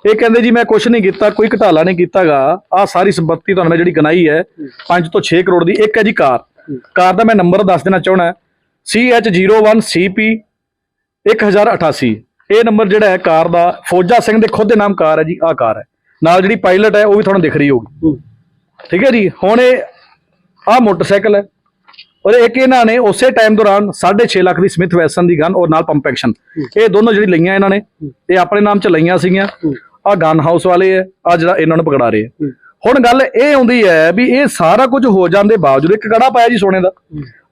ਇਹ ਕਹਿੰਦੇ ਜੀ ਮੈਂ ਕੁਝ ਨਹੀਂ ਕੀਤਾ ਕੋਈ ਘਟਾਲਾ ਨਹੀਂ ਕੀਤਾਗਾ। ਆ ਸਾਰੀ ਸੰਪत्ति ਤੁਹਾਨੂੰ ਮੈਂ ਜਿਹੜੀ ਗਨਾਈ ਹੈ 5 ਤੋਂ 6 ਕਰੋੜ ਦੀ ਇੱਕ ਹੈ ਜੀ ਕਾਰ। ਕਾਰ ਦਾ ਮੈਂ ਨੰਬਰ ਦੱਸ ਦੇਣਾ ਚਾਹਣਾ CH01CP 1088 ਇਹ ਨੰਬਰ ਜਿਹੜਾ ਹੈ ਕਾਰ ਦਾ ਫੌਜਾ ਸਿੰਘ ਦੇ ਖੁਦ ਦੇ ਨਾਮ ਕਾਰ ਹੈ ਜੀ ਆ ਕਾਰ ਹੈ। ਨਾਲ ਜਿਹੜੀ ਪਾਇਲਟ ਹੈ ਉਹ ਵੀ ਤੁਹਾਨੂੰ ਦਿਖ ਰਹੀ ਹੋਊਗੀ। ਠੀਕ ਹੈ ਜੀ? ਹੁਣ ਇਹ ਆ ਮੋਟਰਸਾਈਕਲ ਹੈ ਔਰ ਇੱਕ ਇਹਨਾਂ ਨੇ ਉਸੇ ਟਾਈਮ ਦੌਰਾਨ 6.5 ਲੱਖ ਦੀ ਸਮਿਥ ਵੈਸਨ ਦੀ ਗਨ ਔਰ ਨਾਲ ਪੰਪ ਐਕਸ਼ਨ ਇਹ ਦੋਨੋਂ ਜਿਹੜੀ ਲਈਆਂ ਇਹਨਾਂ ਨੇ ਇਹ ਆਪਣੇ ਨਾਮ ਚ ਲਈਆਂ ਸੀਗੀਆਂ। ਆ ਗਨ ਹਾਊਸ ਵਾਲੇ ਆ ਆ ਜਿਹੜਾ ਇਹਨਾਂ ਨੂੰ ਪਕੜਾ ਰਹੇ ਆ ਹੁਣ ਗੱਲ ਇਹ ਆਉਂਦੀ ਹੈ ਵੀ ਇਹ ਸਾਰਾ ਕੁਝ ਹੋ ਜਾਣ ਦੇ ਬਾਵਜੂਦ ਇੱਕ ਕੜਾ ਪਾਇਆ ਜੀ ਸੋਨੇ ਦਾ।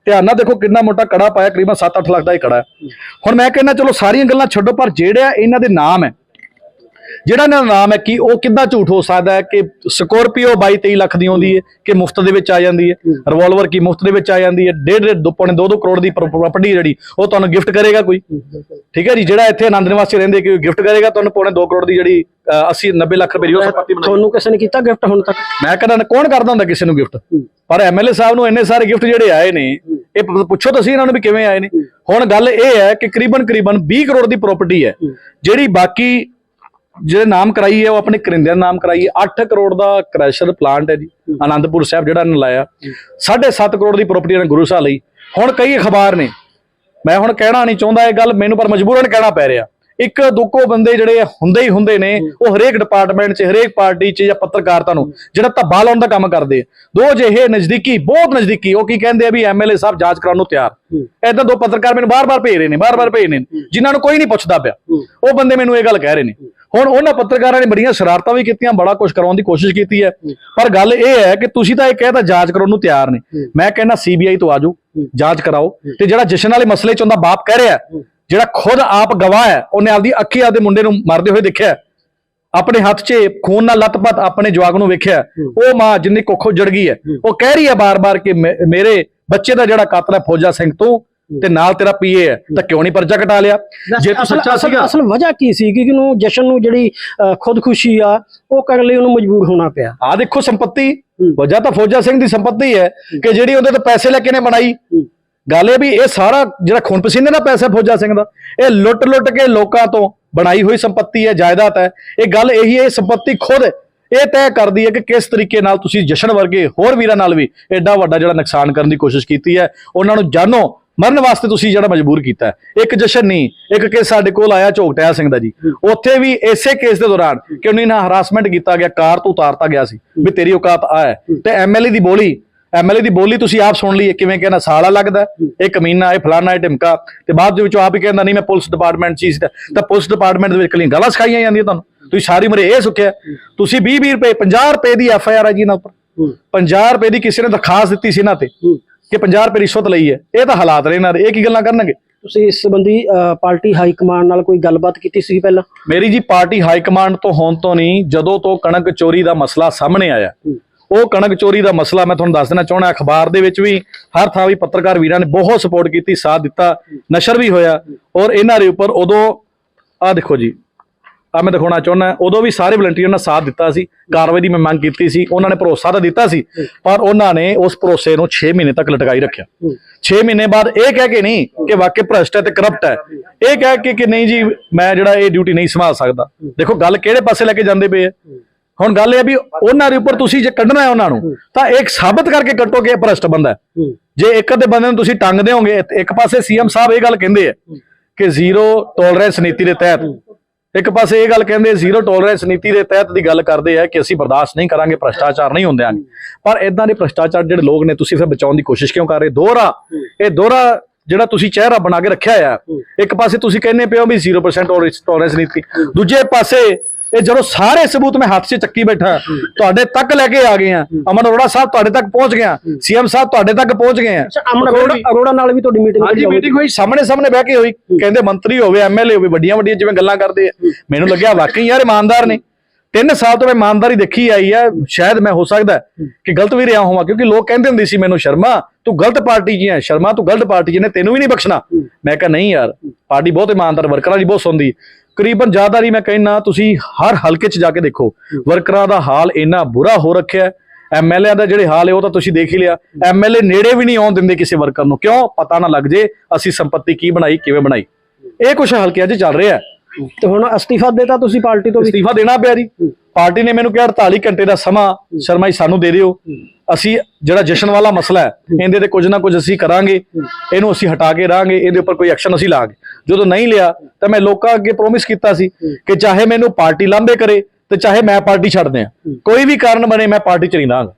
ਧਿਆਨ ਨਾਲ ਦੇਖੋ ਕਿੰਨਾ ਮੋਟਾ ਕੜਾ ਪਾਇਆ ਕਰੀਬਨ 7-8 ਲੱਖ ਦਾ ਹੀ ਕੜਾ ਹੈ। ਹੁਣ ਮੈਂ ਕਹਿੰਦਾ ਚਲੋ ਸਾਰੀਆਂ ਗੱਲਾਂ ਛੱਡੋ ਪਰ ਜਿਹੜਾ ਇਹਨਾਂ ਦੇ ਨਾਮ ਹੈ ਜਿਹੜਾ ਇਹਨਾਂ ਦਾ ਨਾਮ ਹੈ ਕਿ ਉਹ ਕਿੱਦਾਂ ਝੂਠ ਹੋ ਸਕਦਾ ਹੈ ਕਿ ਸਕੋਰਪੀਓ 22-23 ਲੱਖ ਦੀ ਆਉਂਦੀ ਹੈ ਕਿ ਮੁਫਤ ਦੇ ਵਿੱਚ ਆ ਜਾਂਦੀ ਹੈ ਰਿਵਾਲਵਰ ਕੀ ਮੁਫਤ ਦੇ ਵਿੱਚ ਆ ਜਾਂਦੀ ਹੈ ਡੇਢ ਡੇਢ ਦੋ ਪੌਣੇ 2-2 ਕਰੋੜ ਦੀ ਪ੍ਰਾਪਰਟੀ ਜਿਹੜੀ ਉਹ ਤੁਹਾਨੂੰ ਗਿਫਟ ਕਰੇਗਾ ਕੋਈ? ਠੀਕ ਹੈ ਜੀ ਜਿਹੜਾ ਇੱਥੇ ਆਨੰਦ ਨਿਵਾਸੀ ਰਹਿੰਦੇ ਕਿ ਗਿਫਟ ਕਰੇਗਾ ਤੁਹਾਨੂੰ ਪੌਣੇ 2 ਕਰੋੜ ਦੀ ਜਿਹੜੀ 80 90 ਲੱਖ ਰੁਪਏ ਦੀ ਉਹ ਬਣਾਈ ਤੁਹਾਨੂੰ ਕਿਸੇ ਨੇ ਕੀਤਾ ਗਿਫਟ ਹੁਣ ਤੱਕ? ਮੈਂ ਕਹਿੰਦਾ ਕੌਣ ਕਰਦਾ ਹੁੰਦਾ ਕਿਸੇ ਨੂੰ ਗਿਫਟ ਪਰ ਐਮਐਲਏ ਸਾਹਿਬ ਨੂੰ ਇੰਨੇ ਸਾਰੇ ਗਿਫਟ ਜਿਹੜੇ ਆਏ ਨੇ ਇਹ ਪੁੱਛੋ ਤੁਸੀਂ ਇਹਨਾਂ ਨੂੰ ਵੀ ਕਿਵੇਂ ਆਏ ਨੇ। ਹੁਣ ਗੱਲ ਇਹ ਹੈ ਕਿ ਕਰੀਬਨ ਕਰੀਬਨ 20 ਕਰੋੜ ਦੀ ਪ੍ਰਾਪਰਟੀ ਹੈ। ਜਿਹੜੀ ਬਾਕੀ ਜਿਹੜੇ ਨਾਮ ਕਰਾਈ ਹੈ ਉਹ ਆਪਣੇ ਕਰਿੰਦਿਆਂ ਨਾਮ ਕਰਾਈ ਹੈ। 8 ਕਰੋੜ ਦਾ ਕ੍ਰੈਸ਼ਰ ਪਲਾਂਟ ਹੈ ਜੀ ਆਨੰਦਪੁਰ ਸਾਹਿਬ ਜਿਹੜਾ ਇਹਨਾਂ ਲਾਇਆ। 7.5 ਕਰੋੜ ਦੀ ਪ੍ਰਾਪਰਟੀ ਨੇ ਗੁਰੂ ਸਾਹਿਬ ਲਈ। ਹੁਣ ਕਈ ਅਖਬਾਰ ਨੇ। ਮੈਂ ਹੁਣ ਕਹਿਣਾ ਨਹੀਂ ਚਾਹੁੰਦਾ ਇਹ ਗੱਲ ਮੈਨੂੰ ਪਰ ਮਜਬੂਰਨ ਕਹਿਣਾ ਪੈ ਰਿਹਾ। ਇੱਕ ਦੁੱਕੋ ਬੰਦੇ ਜਿਹੜੇ ਹੁੰਦੇ ਹੀ ਹੁੰਦੇ ਨੇ ਉਹ ਹਰੇਕ ਡਿਪਾਰਟਮੈਂਟ 'ਚ ਹਰੇਕ ਪਾਰਟੀ 'ਚ ਜਾਂ ਪੱਤਰਕਾਰਤਾ ਨੂੰ ਜਿਹੜਾ ਧੱਬਾ ਲਾਉਣ ਦਾ ਕੰਮ ਕਰਦੇ ਦੋ ਜਿਹੇ ਨਜ਼ਦੀਕੀ ਬਹੁਤ ਨਜ਼ਦੀਕੀ ਉਹ ਕੀ ਕਹਿੰਦੇ ਆ ਵੀ ਐਮਐਲਏ ਸਾਹਿਬ ਜਾਂਚ ਕਰਾਉਣ ਨੂੰ ਤਿਆਰ। ਏਦਾਂ ਦੋ ਪੱਤਰਕਾਰ ਮੈਨੂੰ ਬਾਰ-ਬਾਰ ਭੇਜ ਰਹੇ ਨੇ ਬਾਰ-ਬਾਰ ਭੇਜ ਰਹੇ ਨੇ ਜਿਨ੍ਹਾਂ ਨੂੰ ਕੋਈ ਨਹੀਂ ਪੁੱਛਦਾ ਪਿਆ। ਉਹ ਬੰਦੇ ਮੈਨੂੰ ਇਹ ਗੱਲ ਕਹਿ ਰਹੇ ਨੇ। ਹੁਣ ਉਹਨਾਂ ਪੱਤਰਕਾਰਾਂ ਨੇ ਬੜੀਆਂ ਸ਼ਰਾਰਤਾਂ ਵੀ ਕੀਤੀਆਂ ਬੜਾ ਕੁਝ ਕਰਾਉਣ ਦੀ ਕੋਸ਼ਿਸ਼ ਕੀਤੀ ਹੈ। ਪਰ ਗੱਲ ਇਹ ਹੈ ਕਿ ਤੁਸੀਂ ਤਾਂ ਇਹ ਕਹਿਤਾ ਜਾਂਚ ਕਰਾਉਣ ਨੂੰ ਤਿਆਰ ਨੇ। ਮੈਂ ਕਹਿੰਦਾ ਸੀਬੀਆਈ ਤੋਂ ਆਜੋ ਜਾਂਚ ਕਰਾਓ ਤੇ ਜਿਹੜਾ ਜਸ਼ਨ ਵਾਲੇ ਮਸਲੇ 'ਚ ਉਹਦਾ ਬਾਪ ਕਹਿ ਰਿਹਾ ਜਿਹੜਾ ਖੁਦ ਆਪ ਗਵਾਹ ਹੈ ਉਹਨੇ ਆਪਦੀ ਅੱਖੀ ਆਪਦੇ ਮੁੰਡੇ ਨੂੰ ਮਾਰਦੇ ਹੋਏ ਦੇਖਿਆ ਆਪਣੇ ਹੱਥ 'ਚ ਖੂਨ ਨਾਲ ਲੱਤਪੱਤ ਆਪਣੇ ਜਵਾਗ ਨੂੰ ਵੇਖਿਆ ਉਹ ਮਾਂ ਜਿੰਨੀ ਕੋਖੋ ਜੜ ਗਈ ਹੈ ਉਹ ਕਹਿ ਰਹੀ ਹੈ ਬਾਰ-ਬਾਰ ਕਿ ਮੇਰੇ ਬੱਚੇ ਦਾ ਜਿਹੜਾ ਕਾਤਲ ਹੈ ਫੌਜਾ ਸਿੰਘ ਤੋਂ ਤੇ ਨਾਲ ਤੇਰਾ ਪੀਏ ਹੈ ਤਾਂ ਕਿਉਂ ਨਹੀਂ ਪਰਚਾ ਕਟਾ ਲਿਆ? ਜੇ ਤੂੰ ਸੱਚਾ ਸੀਗਾ। ਅਸਲ ਵਜ੍ਹਾ ਕੀ ਸੀ ਕਿ ਉਹਨੂੰ ਜਸ਼ਨ ਨੂੰ ਜਿਹੜੀ ਖੁਦਕੁਸ਼ੀ ਆ ਉਹ ਕਰਨ ਲਈ ਉਹਨੂੰ ਮਜਬੂਰ ਹੋਣਾ ਪਿਆ। ਆ ਦੇਖੋ ਸੰਪਤੀ। ਵਜ੍ਹਾ ਤਾਂ ਫੌਜਾ ਸਿੰਘ ਦੀ ਸੰਪਤੀ ਹੈ ਕਿ ਜਿਹੜੀ ਉਹਦੇ ਤੋਂ ਪੈਸੇ ਲੈ ਕੇ ਨੇ ਬਣਾਈ ਗੱਲ ਇਹ ਵੀ ਇਹ ਸਾਰਾ ਜਿਹੜਾ ਖੂਨ ਪਸੀਨੇ ਦਾ ਪੈਸਾ ਫੌਜਾ ਸਿੰਘ ਦਾ, ਇਹ ਲੁੱਟ ਲੁੱਟ ਕੇ ਲੋਕਾਂ ਤੋਂ ਬਣਾਈ ਹੋਈ ਸੰਪਤੀ ਹੈ, ਜਾਇਦਾਦ ਹੈ। ਇਹ ਗੱਲ ਇਹੀ ਹੈ ਸੰਪਤੀ ਖੁਦ ਇਹ ਤੈਅ ਕਰਦੀ ਹੈ ਕਿ ਕਿਸ ਤਰੀਕੇ ਨਾਲ ਤੁਸੀਂ ਜਸ਼ਨ ਵਰਗੇ ਹੋਰ ਵੀਰਾਂ ਨਾਲ ਵੀ ਐਡਾ ਵੱਡਾ ਜਿਹੜਾ ਨੁਕਸਾਨ ਕਰਨ ਦੀ ਕੋਸ਼ਿਸ਼ ਕੀਤੀ ਹੈ, ਉਹਨਾਂ ਨੂੰ ਜਾਨੋ ਮਰਨ ਵਾਸਤੇ ਤੁਸੀਂ ਜਿਹੜਾ ਮਜਬੂਰ ਕੀਤਾ ਇੱਕ ਜਸ਼ਨ ਨਹੀਂ, ਇੱਕ ਕੇਸ ਸਾਡੇ ਕੋਲ ਆਇਆ ਝੋਕਟਿਆ ਸਿੰਘ ਦਾ ਜੀ। ਉੱਥੇ ਵੀ ਇਸੇ ਕੇਸ ਦੇ ਦੌਰਾਨ ਕਿ ਉਹਨੇ ਨਾ ਹਰਾਸਮੈਂਟ ਕੀਤਾ ਗਿਆ, ਕਾਰ ਤੋਂ ਉਤਾਰਤਾ ਗਿਆ ਸੀ, ਵੀ ਤੇਰੀ ਔਕਾਤ ਆ ਹੈ। ਤੇ ਐਮਐਲਏ ਦੀ ਬੋਲੀ ਐਮਐਲਏ ਦੀ ਬੋਲੀ ਤੁਸੀਂ ਆਪ ਸੁਣ ਲਈ ਕਿਵੇਂ ਕਹਿੰਦਾ ਸਾਲਾ ਲੱਗਦਾ ਇਹ ਕਮੀਨਾ ਇਹ ਫਲਾਨਾ ਇਹ ਢਿਮਕਾ ਤੇ ਬਾਅਦ ਦੇ ਵਿੱਚ ਆਪ ਹੀ ਕਹਿੰਦਾ ਨਹੀਂ ਮੈਂ ਪੁਲਿਸ ਡਿਪਾਰਟਮੈਂਟ ਚ ਹੀ ਸੀ ਤਾਂ ਪੁਲਿਸ ਡਿਪਾਰਟਮੈਂਟ ਦੇ ਵਿੱਚ ਕਲੀਆਂ ਗਾਲਾਂ ਸਿਖਾਈਆਂ ਜਾਂਦੀਆਂ ਤੁਹਾਨੂੰ। ਤੁਸੀਂ ਸਾਰੀ ਉਮਰ ਇਹ ਸੁੱਖਿਆ ਤੁਸੀਂ 20 20 ਰੁਪਏ 50 ਰੁਪਏ ਦੀ ਐਫ ਆਈ ਆਰ ਹੈ ਜੀ ਇਹਨਾਂ ਉੱਪਰ। 50 ਰੁਪਏ ਦੀ ਕਿਸੇ ਨੇ ਦਰਖਾਸਤ ਦਿੱਤੀ ਸੀ ਇਹਨਾਂ ਤੇ ਕਿ 50 ਰੁਪਏ ਰਿਸ਼ਵਤ ਲਈ ਹੈ। ਇਹ ਤਾਂ ਹਾਲਾਤ ਨੇ ਇਹਨਾਂ ਦੇ। ਇਹ ਕੀ ਗੱਲਾਂ ਕਰਨਗੇ? ਤੁਸੀਂ ਇਸ ਸੰਬੰਧੀ ਪਾਰਟੀ ਹਾਈ ਕਮਾਂਡ ਨਾਲ ਕੋਈ ਗੱਲਬਾਤ ਕੀਤੀ ਸੀ ਪਹਿਲਾਂ? ਮੇਰੀ ਜੀ ਪਾਰਟੀ ਹਾਈ ਕਮਾਂਡ ਤੋਂ ਹੋਣ ਤੋਂ ਨਹੀਂ ਜਦੋਂ ਤੋਂ ਕਣਕ ਚੋਰੀ ਦਾ ਮਸਲਾ ਸਾਹਮਣੇ ਆਇਆ ਉਹ ਕਣਕ ਚੋਰੀ ਦਾ ਮਸਲਾ ਮੈਂ ਤੁਹਾਨੂੰ ਦੱਸ ਦੇਣਾ ਚਾਹੁੰਦਾ, ਅਖਬਾਰ ਦੇ ਵਿੱਚ ਵੀ ਹਰ ਥਾਂ ਵੀ ਪੱਤਰਕਾਰ ਵੀਰਾਂ ਨੇ ਬਹੁਤ ਸਪੋਰਟ ਕੀਤੀ, ਸਾਥ ਦਿੱਤਾ, ਨਸ਼ਰ ਵੀ ਹੋਇਆ ਔਰ ਇਹਨਾਂ ਦੇ ਉੱਪਰ ਉਦੋਂ ਆ ਦੇਖੋ ਜੀ ਆ ਮੈਂ ਦਿਖਾਉਣਾ ਚਾਹੁੰਦਾ, ਉਦੋਂ ਵੀ ਸਾਰੇ ਵਲੰਟੀਅਰ ਨੇ ਸਾਥ ਦਿੱਤਾ ਸੀ, ਕਾਰਵਾਈ ਦੀ ਮੈਂ ਮੰਗ ਕੀਤੀ ਸੀ, ਉਹਨਾਂ ਨੇ ਭਰੋਸਾ ਤਾਂ ਦਿੱਤਾ ਸੀ, ਪਰ ਉਹਨਾਂ ਨੇ ਉਸ ਭਰੋਸੇ ਨੂੰ 6 ਮਹੀਨੇ ਤੱਕ ਲਟਕਾਈ ਰੱਖਿਆ। 6 ਮਹੀਨੇ ਬਾਅਦ ਇਹ ਕਹਿ ਕੇ ਨਹੀਂ ਕਿ ਵਾਕਈ ਭ੍ਰਸ਼ਟ ਹੈ ਤੇ ਕਰਪਟ ਹੈ। ਇਹ ਕਹਿ ਕੇ ਕਿ ਨਹੀਂ ਜੀ, ਮੈਂ ਜਿਹੜਾ ਇਹ ਡਿਊਟੀ ਨਹੀਂ ਸੰਭਾਲ ਸਕਦਾ। ਦੇਖੋ ਗੱਲ ਕਿਹੜੇ ਪਾਸੇ ਲੈ ਕੇ ਜਾਂਦੇ ਪਏ ਆ? ਹੁਣ ਗੱਲ ਇਹ ਵੀ ਉਹਨਾਂ ਦੇ ਉੱਪਰ ਤੁਸੀਂ ਜੇ ਕੱਢਣਾ ਹੈ ਉਹਨਾਂ ਨੂੰ ਤਾਂ ਇੱਕ ਸਾਬਤ ਕਰਕੇ ਕੱਟੋ ਕਿ ਇਹ ਭ੍ਰਸ਼ਟ ਬੰਦਾ ਹੈ। ਜੇ ਇੱਕ ਅੱਧੇ ਬੰਦੇ ਨੂੰ ਤੁਸੀਂ ਟੰਗ ਦਿਓਗੇ ਇੱਕ ਪਾਸੇ ਸੀਐਮ ਸਾਹਿਬ ਇਹ ਗੱਲ ਕਹਿੰਦੇ ਆ ਕਿ ਜ਼ੀਰੋ ਟੋਲਰੈਂਸ ਨੀਤੀ ਦੇ ਤਹਿਤ। ਇੱਕ ਪਾਸੇ ਇਹ ਗੱਲ ਕਹਿੰਦੇ ਜ਼ੀਰੋ ਟੋਲਰੈਂਸ ਨੀਤੀ ਦੇ ਤਹਿਤ ਦੀ ਗੱਲ ਕਰਦੇ ਆ ਕਿ ਅਸੀਂ ਬਰਦਾਸ਼ਤ ਨਹੀਂ ਕਰਾਂਗੇ ਭ੍ਰਸ਼ਟਾਚਾਰ ਨਹੀਂ ਹੁੰਦੇ ਹਨ ਪਰ ਇਦਾਂ ਦੇ ਭ੍ਰਸ਼ਟਾਚਾਰ ਜਿਹੜੇ ਲੋਕ ਨੇ ਤੁਸੀਂ ਫਿਰ ਬਚਾਉਣ ਦੀ ਕੋਸ਼ਿਸ਼ ਕਿਉਂ ਕਰ ਰਹੇ? ਦੋਹਰਾ ਇਹ ਦੋਹਰਾ ਜਿਹੜਾ ਤੁਸੀਂ ਚਿਹਰਾ ਬਣਾ ਕੇ ਰੱਖਿਆ ਆ ਇੱਕ ਪਾਸੇ ਤੁਸੀਂ ਕਹਿੰਦੇ ਪਿਓ ਵੀ 0% ਟੋਲਰੈਂਸ ਨੀਤੀ। ਦੂਜੇ ਪਾਸੇ ਇਹ ਜਦੋਂ ਸਾਰੇ ਸਬੂਤ ਮੈਂ ਹੱਥ 'ਚ ਚੱਕੀ ਬੈਠਾ ਤੁਹਾਡੇ ਤੱਕ ਲੈ ਕੇ ਆ ਗਏ ਆ। ਅਮਨ ਅਰੋੜਾ ਸਾਹਿਬ ਤੁਹਾਡੇ ਤੱਕ ਪਹੁੰਚ ਗਿਆ ਸੀਐਮ ਸਾਹਿਬ ਤੁਹਾਡੇ ਤੱਕ ਪਹੁੰਚ ਗਏ ਆ। ਅਰੋੜਾ ਨਾਲ ਵੀ ਤੁਹਾਡੀ ਮੀਟਿੰਗ ਹਾਂਜੀ ਮੀਟਿੰਗ ਹੋਈ ਸਾਹਮਣੇ ਸਾਹਮਣੇ ਬਹਿ ਕੇ ਹੋਈ। ਕਹਿੰਦੇ ਮੰਤਰੀ ਹੋਵੇ ਐਮਐਲਏ ਹੋਵੇ ਵੱਡੀਆਂ ਵੱਡੀਆਂ ਜਿਵੇਂ ਗੱਲਾਂ ਕਰਦੇ ਆ। ਮੈਨੂੰ ਲੱਗਿਆ ਵਾਕਈ ਯਾਰ ਇਮਾਨਦਾਰ ਨੇ। ਤਿੰਨ ਸਾਲ ਤੋਂ ਮੈਂ ਇਮਾਨਦਾਰੀ ਦੇਖੀ ਆਈ ਹੈ ਸ਼ਾਇਦ ਮੈਂ ਹੋ ਸਕਦਾ ਕਿ ਗਲਤ ਵੀ ਰਿਹਾ ਹੋਵਾਂ ਕਿਉਂਕਿ ਲੋਕ ਕਹਿੰਦੇ ਹੁੰਦੇ ਸੀ ਮੈਨੂੰ ਸ਼ਰਮਾ ਤੂੰ ਗਲਤ ਪਾਰਟੀ 'ਚ ਹੈ ਸ਼ਰਮਾ ਤੂੰ ਗਲਤ ਪਾਰਟੀ 'ਚ ਨੇ ਤੈਨੂੰ ਵੀ ਨਹੀਂ ਬਖਸ਼ਣਾ। ਮੈਂ ਕਿਹਾ ਨਹੀਂ ਯਾਰ ਪਾਰਟੀ ਬਹੁਤ ਇਮਾਨਦਾਰ ਵਰਕਰਾਂ ਦੀ ਬਹੁਤ ਸੁਣਦੀ। ਕਰੀਬਨ ਜ਼ਿਆਦਾ ਨਹੀਂ ਮੈਂ ਕਹਿਣਾ ਤੁਸੀਂ ਹਰ ਹਲਕੇ 'ਚ ਜਾ ਕੇ ਦੇਖੋ। ਵਰਕਰਾਂ ਦਾ ਹਾਲ ਇੰਨਾ ਬੁਰਾ ਹੋ ਰੱਖਿਆ ਐਮਐਲਏ ਦਾ ਜਿਹੜੇ ਹਾਲ ਹੈ ਉਹ ਤਾਂ ਤੁਸੀਂ ਦੇਖ ਹੀ ਲਿਆ। ਐਮਐਲਏ ਨੇੜੇ ਵੀ ਨਹੀਂ ਆਉਣ ਦਿੰਦੇ ਕਿਸੇ ਵਰਕਰ ਨੂੰ। ਕਿਉਂ? ਪਤਾ ਨਾ ਲੱਗ ਜੇ ਅਸੀਂ ਸੰਪত্তি ਕੀ ਬਣਾਈ ਕਿਵੇਂ ਬਣਾਈ। ਇਹ ਕੁਝ ਹਲਕਿਆਂ 'ਚ ਚੱਲ ਰਿਹਾ ਹੈ। ਤੇ ਹੁਣ ਅਸਤੀਫਾ ਦੇਤਾ ਤੁਸੀਂ ਪਾਰਟੀ ਤੋਂ ਵੀ ਅਸਤੀਫਾ ਦੇਣਾ ਪਿਆ ਜੀ। ਪਾਰਟੀ ਨੇ ਮੈਨੂੰ ਕਿਹਾ 48 ਘੰਟੇ ਦਾ ਸਮਾਂ ਸ਼ਰਮਾ ਜੀ ਸਾਨੂੰ ਦੇ ਦਿਓ। ਅਸੀਂ ਜਿਹੜਾ ਜਸ਼ਨ ਵਾਲਾ ਮਸਲਾ ਹੈ ਇਹਦੇ ਤੇ ਕੁਝ ਨਾ ਕੁਝ ਅਸੀਂ ਕਰਾਂਗੇ। ਇਹਨੂੰ ਅਸੀਂ ਹਟਾ ਕੇ ਰਾਂਗੇ ਇਹਦੇ ਉੱਪਰ ਕੋਈ ਐਕਸ਼ਨ ਅਸੀਂ ਲਾਂਗੇ। ਜਦੋਂ ਨਹੀਂ ਲਿਆ ਤਾਂ ਮੈਂ ਲੋਕਾਂ ਅੱਗੇ ਪ੍ਰੋਮਿਸ ਕੀਤਾ ਸੀ ਕਿ ਚਾਹੇ ਮੈਨੂੰ ਪਾਰਟੀ ਲਾਂਭੇ ਕਰੇ ਤੇ ਚਾਹੇ ਮੈਂ ਪਾਰਟੀ ਛੱਡ ਦਿਆਂ। ਕੋਈ ਵੀ ਕਾਰਨ ਬਣੇ ਮੈਂ ਪਾਰਟੀ ਚ ਨਹੀਂ ਰਹਾਂਗਾ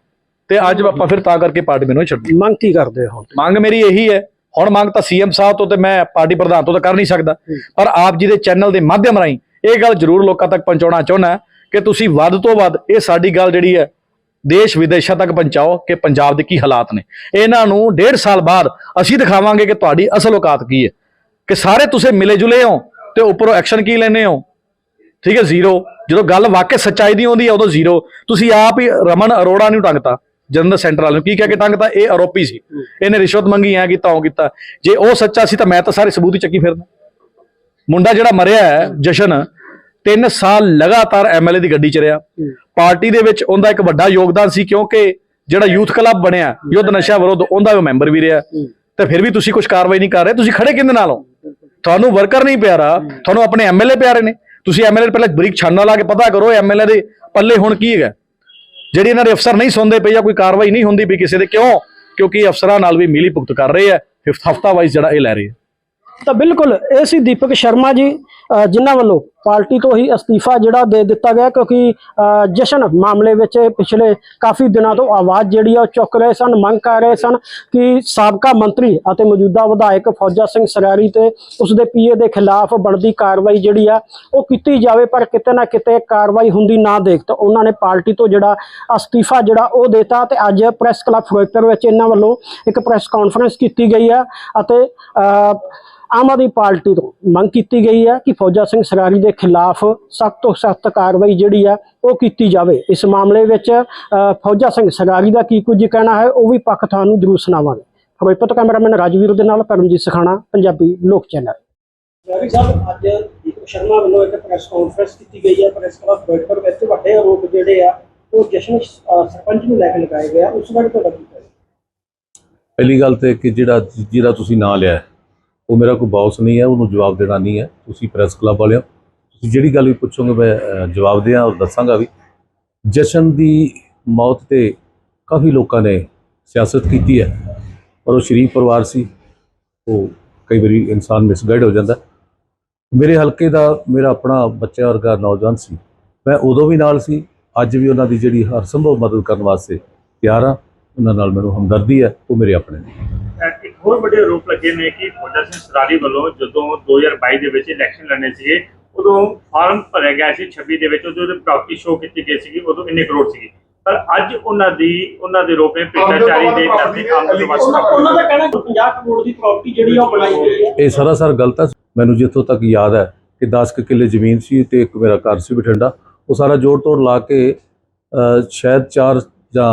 ਤੇ ਅੱਜ ਆਪਾਂ ਫਿਰ ਤਾਂ ਕਰਕੇ ਪਾਰਟੀ ਮੈਨੂੰ ਛੱਡੀ ਮੰਗ ਕੀ ਕਰਦੇ ਹੋ ਮੰਗ ਮੇਰੀ ਇਹੀ ਹੈ ਹੁਣ ਮੰਗ ਤਾਂ ਸੀਐਮ ਸਾਹਿਬ ਤੋਂ ਤੇ ਮੈਂ ਪਾਰਟੀ ਪ੍ਰਧਾਨ ਤੋਂ ਤਾਂ ਕਰ ਨਹੀਂ ਸਕਦਾ। ਪਰ ਆਪ ਜੀ ਦੇ ਚੈਨਲ ਦੇ ਮਾਧਿਅਮ ਰਾਹੀਂ ਇਹ ਗੱਲ ਜ਼ਰੂਰ ਲੋਕਾਂ ਤੱਕ ਪਹੁੰਚਾਉਣਾ ਚਾਹੁੰਦਾ ਕਿ ਤੁਸੀਂ ਵੱਧ ਤੋਂ ਵੱਧ ਇਹ ਸਾਡੀ ਗੱਲ ਜਿਹੜੀ ਹੈ ਦੇਸ਼ ਵਿਦੇਸ਼ਾਂ ਤੱਕ ਪਹੁੰਚਾਓ ਕਿ ਪੰਜਾਬ ਦੇ ਕੀ ਹਾਲਾਤ ਨੇ। ਇਹਨਾਂ ਨੂੰ ਡੇਢ ਸਾਲ ਬਾਅਦ ਅਸੀਂ ਦਿਖਾਵਾਂਗੇ ਕਿ ਤੁਹਾਡੀ ਅਸਲ ਔਕਾਤ ਕੀ ਹੈ। ਕਿ ਸਾਰੇ ਤੁਸੀਂ ਮਿਲੇ ਜੁਲੇ ਹੋ ਤੇ ਉੱਪਰੋਂ ਐਕਸ਼ਨ ਕੀ ਲੈਨੇ ਹੋ? ਠੀਕ ਹੈ ਜ਼ੀਰੋ। ਜਦੋਂ ਗੱਲ ਵਾਕਿਆ ਸੱਚਾਈ ਦੀ ਆਉਂਦੀ ਹੈ ਉਦੋਂ ਜ਼ੀਰੋ। ਤੁਸੀਂ ਆਪ ਹੀ ਰਮਨ ਅਰੋੜਾ ਨੂੰ ਟੰਗਤਾ। ਜਨਰਲ ਸੈਂਟਰ ਵਾਲੇ ਨੂੰ ਕੀ ਕਹਿ ਕੇ ਤੰਗ ਤਾਂ ਇਹ ਆਰੋਪੀ ਸੀ। ਇਹਨੇ ਰਿਸ਼ਵਤ ਮੰਗੀ, ਐ ਕੀਤਾ, ਉਹ ਕੀਤਾ। ਜੇ ਉਹ ਸੱਚਾ ਸੀ ਤਾਂ ਮੈਂ ਤਾਂ ਸਾਰੇ ਸਬੂਤ ਹੀ ਚੱਕੀ ਫਿਰਦਾ। ਮੁੰਡਾ ਜਿਹੜਾ ਮਰਿਆ ਹੈ, ਜਸ਼ਨ 3 ਸਾਲ ਲਗਾਤਾਰ ਐਮਐਲਏ ਦੀ ਗੱਡੀ ਚ ਰਿਹਾ। ਪਾਰਟੀ ਦੇ ਵਿੱਚ ਉਹਦਾ ਇੱਕ ਵੱਡਾ ਯੋਗਦਾਨ ਸੀ ਕਿਉਂਕਿ ਜਿਹੜਾ ਯੂਥ ਕਲੱਬ ਬਣਿਆ, ਯੁੱਧ ਨਸ਼ਾ ਵਿਰੋਧ, ਉਹਦਾ ਉਹ ਮੈਂਬਰ ਵੀ ਰਿਹਾ। ਤੇ ਫਿਰ ਵੀ ਤੁਸੀਂ ਕੁਝ ਕਾਰਵਾਈ ਨਹੀਂ ਕਰ ਰਹੇ, ਤੁਸੀਂ ਖੜੇ ਕਿੰਦੇ ਨਾਲ ਹੋ? ਤੁਹਾਨੂੰ ਵਰਕਰ ਨਹੀਂ ਪਿਆਰਾ ਤੁਹਾਨੂੰ ਆਪਣੇ ਐਮਐਲਏ ਪਿਆਰੇ ਨੇ। ਤੁਸੀਂ ਐਮਐਲਏ ਪਹਿਲਾਂ ਬਰੀਕ ਛਾਨਾ ਲਾ ਕੇ ਪਤਾ ਕਰੋ ਐਮਐਲਏ ਦੇ ਪੱਲੇ ਹੁਣ ਕੀ ਹੈਗਾ। ਜਿਹੜੀ ਇਹਨਾਂ ਦੇ ਅਫਸਰ ਨਹੀਂ ਸੁਣਦੇ ਪਈ ਜਾਂ ਕੋਈ ਕਾਰਵਾਈ ਨਹੀਂ ਹੁੰਦੀ ਵੀ ਕਿਸੇ ਦੇ ਕਿਉਂ? ਕਿਉਂਕਿ ਅਫਸਰਾਂ ਨਾਲ ਵੀ ਮਿਲੀ ਭੁਗਤ ਕਰ ਰਹੇ ਆ ਹਫਤਾ ਵਾਈਜ਼ ਜਿਹੜਾ ਇਹ ਲੈ ਰਹੇ ਆ। ਤਾਂ ਬਿਲਕੁਲ, ਇਹ ਸੀ ਦੀਪਕ ਸ਼ਰਮਾ ਜੀ ਜਿਨ੍ਹਾਂ ਵੱਲੋਂ ਪਾਰਟੀ ਤੋਂ ਹੀ ਅਸਤੀਫਾ ਜਿਹੜਾ ਦੇ ਦਿੱਤਾ ਗਿਆ ਕਿਉਂਕਿ ਜਸ਼ਨ ਮਾਮਲੇ ਵਿੱਚ ਪਿਛਲੇ ਕਾਫੀ ਦਿਨਾਂ ਤੋਂ ਆਵਾਜ਼ ਜਿਹੜੀ ਆ ਉਹ ਚੁੱਕ ਰਹੇ ਸਨ, ਮੰਗ ਕਰ ਰਹੇ ਸਨ ਕਿ ਸਾਬਕਾ ਮੰਤਰੀ ਅਤੇ ਮੌਜੂਦਾ ਵਿਧਾਇਕ ਫੌਜਾ ਸਿੰਘ ਸਰਾਰੀ ਤੇ ਉਸ ਦੇ ਪੀਏ ਦੇ ਖਿਲਾਫ ਬਣਦੀ ਕਾਰਵਾਈ ਜਿਹੜੀ ਆ ਉਹ ਕੀਤੀ ਜਾਵੇ, ਪਰ ਕਿਤੇ ਨਾ ਕਿਤੇ ਕਾਰਵਾਈ ਹੁੰਦੀ ਨਾ ਦੇਖ ਤਾਂ ਉਹਨਾਂ ਨੇ ਪਾਰਟੀ ਤੋਂ ਜਿਹੜਾ ਅਸਤੀਫਾ ਜਿਹੜਾ ਉਹ ਦੇਤਾ ਤੇ ਅੱਜ ਪ੍ਰੈਸ ਕਲੱਬ ਫਿਰੋਜ਼ਪੁਰ ਵਿੱਚ ਇਹਨਾਂ ਵੱਲੋਂ ਇੱਕ ਪ੍ਰੈਸ ਕਾਨਫਰੰਸ ਕੀਤੀ ਗਈ ਆ ਅਤੇ ਆਮ ਆਦਮੀ ਪਾਰਟੀ ਤੋਂ ਮੰਗ ਕੀਤੀ ਗਈ ਹੈ ਕਿ ਫੌਜਾ ਸਿੰਘ ਸਰਾਰੀ ਦੇ ਖਿਲਾਫ ਸਖਤ ਤੋਂ ਸਖਤ ਕਾਰਵਾਈ ਜਿਹੜੀ ਆ ਉਹ ਕੀਤੀ ਜਾਵੇ। ਇਸ ਮਾਮਲੇ ਵਿੱਚ ਫੌਜਾ ਸਿੰਘ ਸਰਾਰੀ ਦਾ ਕੀ ਕੁਝ ਕਹਿਣਾ ਹੈ ਉਹ ਵੀ ਪੱਖ ਤੁਹਾਨੂੰ ਜ਼ਰੂਰ ਸੁਣਾਵਾਂਗੇ। ਫਿਰੋਜ਼ਪੁਰ ਤੋਂ ਕੈਮਰਾਮੈਨ ਰਾਜਵੀਰ ਦੇ ਨਾਲ ਪਰਮਜੀਤ ਸਖਾਣਾ ਪੰਜਾਬੀ ਲੋਕ ਚੈਨਲ। ਸਰਾਰੀ ਸਾਹਿਬ ਅੱਜ ਦੀਪਕ ਸ਼ਰਮਾ ਵੱਲੋਂ ਇੱਕ ਪ੍ਰੈਸ ਕਾਨਫਰੰਸ ਕੀਤੀ ਗਈ ਹੈ। ਪ੍ਰੈਸ ਕਲੱਬ ਫਿਰੋਜ਼ਪੁਰ ਵਿੱਚ ਵੱਡੇ ਆਰੋਪ ਜਿਹੜੇ ਆ ਉਹ ਜਸ਼ਨ ਸਰਪੰਚ ਨੂੰ ਲੈ ਕੇ ਲਗਾਏ ਗਏ ਆ। ਉਸ ਬਾਰੇ ਤੁਹਾਡਾ ਕੀ ਕਹਿਣਾ ਪਹਿਲੀ ਗੱਲ ਤੇ ਕਿ ਜਿਹੜਾ ਜਿਹੜਾ ਤੁਸੀਂ ਨਾਂ ਲਿਆ ਹੈ, ਉਹ ਮੇਰਾ ਕੋਈ ਬੌਸ ਨਹੀਂ ਹੈ, ਉਹਨੂੰ ਜਵਾਬ ਦੇਣਾ ਨਹੀਂ ਹੈ। ਤੁਸੀਂ ਪ੍ਰੈਸ ਕਲੱਬ ਵਾਲਿਓ। ਤੁਸੀਂ ਜਿਹੜੀ ਗੱਲ ਵੀ ਪੁੱਛੋਗੇ, ਮੈਂ ਜਵਾਬ ਦਿਆਂ ਔਰ ਦੱਸਾਂਗਾ ਵੀ। ਜਸ਼ਨ ਦੀ ਮੌਤ ਤੇ ਕਾਫੀ ਲੋਕਾਂ ਨੇ ਸਿਆਸਤ ਕੀਤੀ ਹੈ। ਪਰ ਉਹ ਸ਼ਰੀਫ ਪਰਿਵਾਰ ਸੀ। ਉਹ ਕਈ ਵਾਰੀ ਇਨਸਾਨ ਮਿਸਗਾਈਡ ਹੋ ਜਾਂਦਾ। ਮੇਰੇ ਹਲਕੇ ਦਾ ਮੇਰਾ ਆਪਣਾ ਬੱਚਾ ਵਰਗਾ ਨੌਜਵਾਨ ਸੀ। ਮੈਂ ਉਦੋਂ ਵੀ ਨਾਲ ਸੀ। ਅੱਜ ਵੀ ਉਹਨਾਂ ਦੀ ਜਿਹੜੀ ਹਰ ਸੰਭਵ ਮਦਦ ਕਰਨ ਵਾਸਤੇ ਤਿਆਰ ਹਾਂ। ਉਹਨਾਂ ਨਾਲ ਮੈਨੂੰ ਹਮਦਰਦੀ ਹੈ। ਉਹ ਮੇਰੇ ਆਪਣੇ ਨੇ। ਹੋਰ ਵੱਡੇ ਆਰੋਪ ਲੱਗੇ ਨੇ ਕਿ ਫੌਜਾ ਸਿੰਘ ਸਰਾਰੀ ਵੱਲੋਂ ਜਦੋਂ 2022 ਦੇ ਵਿੱਚ ਇਲੈਕਸ਼ਨ ਲੜਨੇ ਸੀਗੇ ਉਦੋਂ ਫਾਰਮ ਭਰਿਆ ਗਿਆ ਸੀ 26 ਦੇ ਵਿੱਚ ਉਦੋਂ ਉਹਦੇ ਪ੍ਰਾਪਰਟੀ ਸ਼ੋਅ ਕੀਤੀ ਗਈ ਸੀਗੀ ਉਦੋਂ ਇੰਨੇ ਕਰੋੜ ਸੀਗੀ। ਪਰ ਅੱਜ ਉਹਨਾਂ ਦੀ ਉਹਨਾਂ ਦੇ ਆਰੋਪ ਨੇ ਭ੍ਰਿਸ਼ਟਾਚਾਰੀ ਦੇ ਕਰਦੇ ਆਮਦਨ ਵੱਧ ਉਹਨਾਂ ਦਾ ਕਹਿਣਾ ਕਿ 50 ਕਰੋੜ ਦੀ ਪ੍ਰਾਪਰਟੀ ਜਿਹੜੀ ਆ ਉਹ ਬਣਾਈ ਗਈ ਹੈ। ਇਹ ਸਰਾਸਰ ਗਲਤ ਹੈ। ਮੈਨੂੰ ਜਿੱਥੋਂ ਤੱਕ ਯਾਦ ਹੈ ਕਿ 10 ਕੁ ਕਿੱਲੇ ਜ਼ਮੀਨ ਸੀ ਤੇ ਇੱਕ ਮੇਰਾ ਘਰ ਸੀ ਬਠਿੰਡਾ। ਉਹ ਸਾਰਾ ਜੋੜ ਤੋੜ ਲਾ ਕੇ ਸ਼ਾਇਦ 4 ਜਾਂ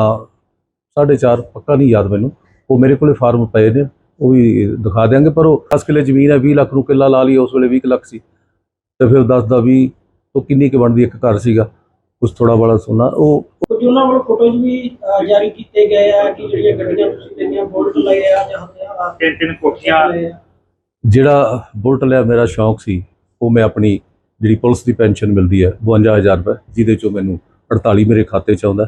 4.5 ਪੱਕਾ ਨਹੀਂ ਯਾਦ ਮੈਨੂੰ। ਉਹ ਮੇਰੇ ਕੋਲੇ ਫਾਰਮ ਪਏ ਨੇ। ਉਹ ਵੀ ਦਿਖਾ ਦਿਆਂਗੇ ਪਰ ਉਹ 10 ਕਿੱਲੇ ਜ਼ਮੀਨ ਹੈ 20 ਲੱਖ ਨੂੰ ਕਿੱਲਾ ਲਾ ਲਈ ਉਸ ਵੇਲੇ 20 ਕੁ ਲੱਖ ਸੀ। ਤੇ ਫਿਰ 10 ਦਾ 20 ਤੋਂ ਕਿੰਨੀ ਕੁ ਬਣਦੀ ਇੱਕ ਘਰ ਸੀਗਾ ਕੁਛ ਥੋੜਾ ਬੜਾ ਸੋਨਾ ਉਹ ਕੁਝ ਉਹਨਾਂ ਵੱਲੋਂ ਫੋਟੋਜ਼ ਵੀ ਜਾਰੀ ਕੀਤੇ ਗਏ ਆ ਕਿ ਜਿਹੜੀਆਂ ਗੱਡੀਆਂ ਤੁਸੀਂ ਲੈਣੀਆਂ ਬੋਲਟ ਲਏ ਆ ਜਾਂ ਹਥਿਆਰ ਤਿੰਨ ਤਿੰਨ ਕੋਠੀਆਂ। ਜਿਹੜਾ ਬੁਲਟ ਲਿਆ ਮੇਰਾ ਸ਼ੌਂਕ ਸੀ ਉਹ ਮੈਂ ਆਪਣੀ ਜਿਹੜੀ ਪੁਲਿਸ ਦੀ ਪੈਨਸ਼ਨ ਮਿਲਦੀ ਹੈ 52000 ਰੁਪਏ ਜਿਹਦੇ ਚੋਂ ਮੈਨੂੰ 48 ਮੇਰੇ ਖਾਤੇ 'ਚ ਆਉਂਦਾ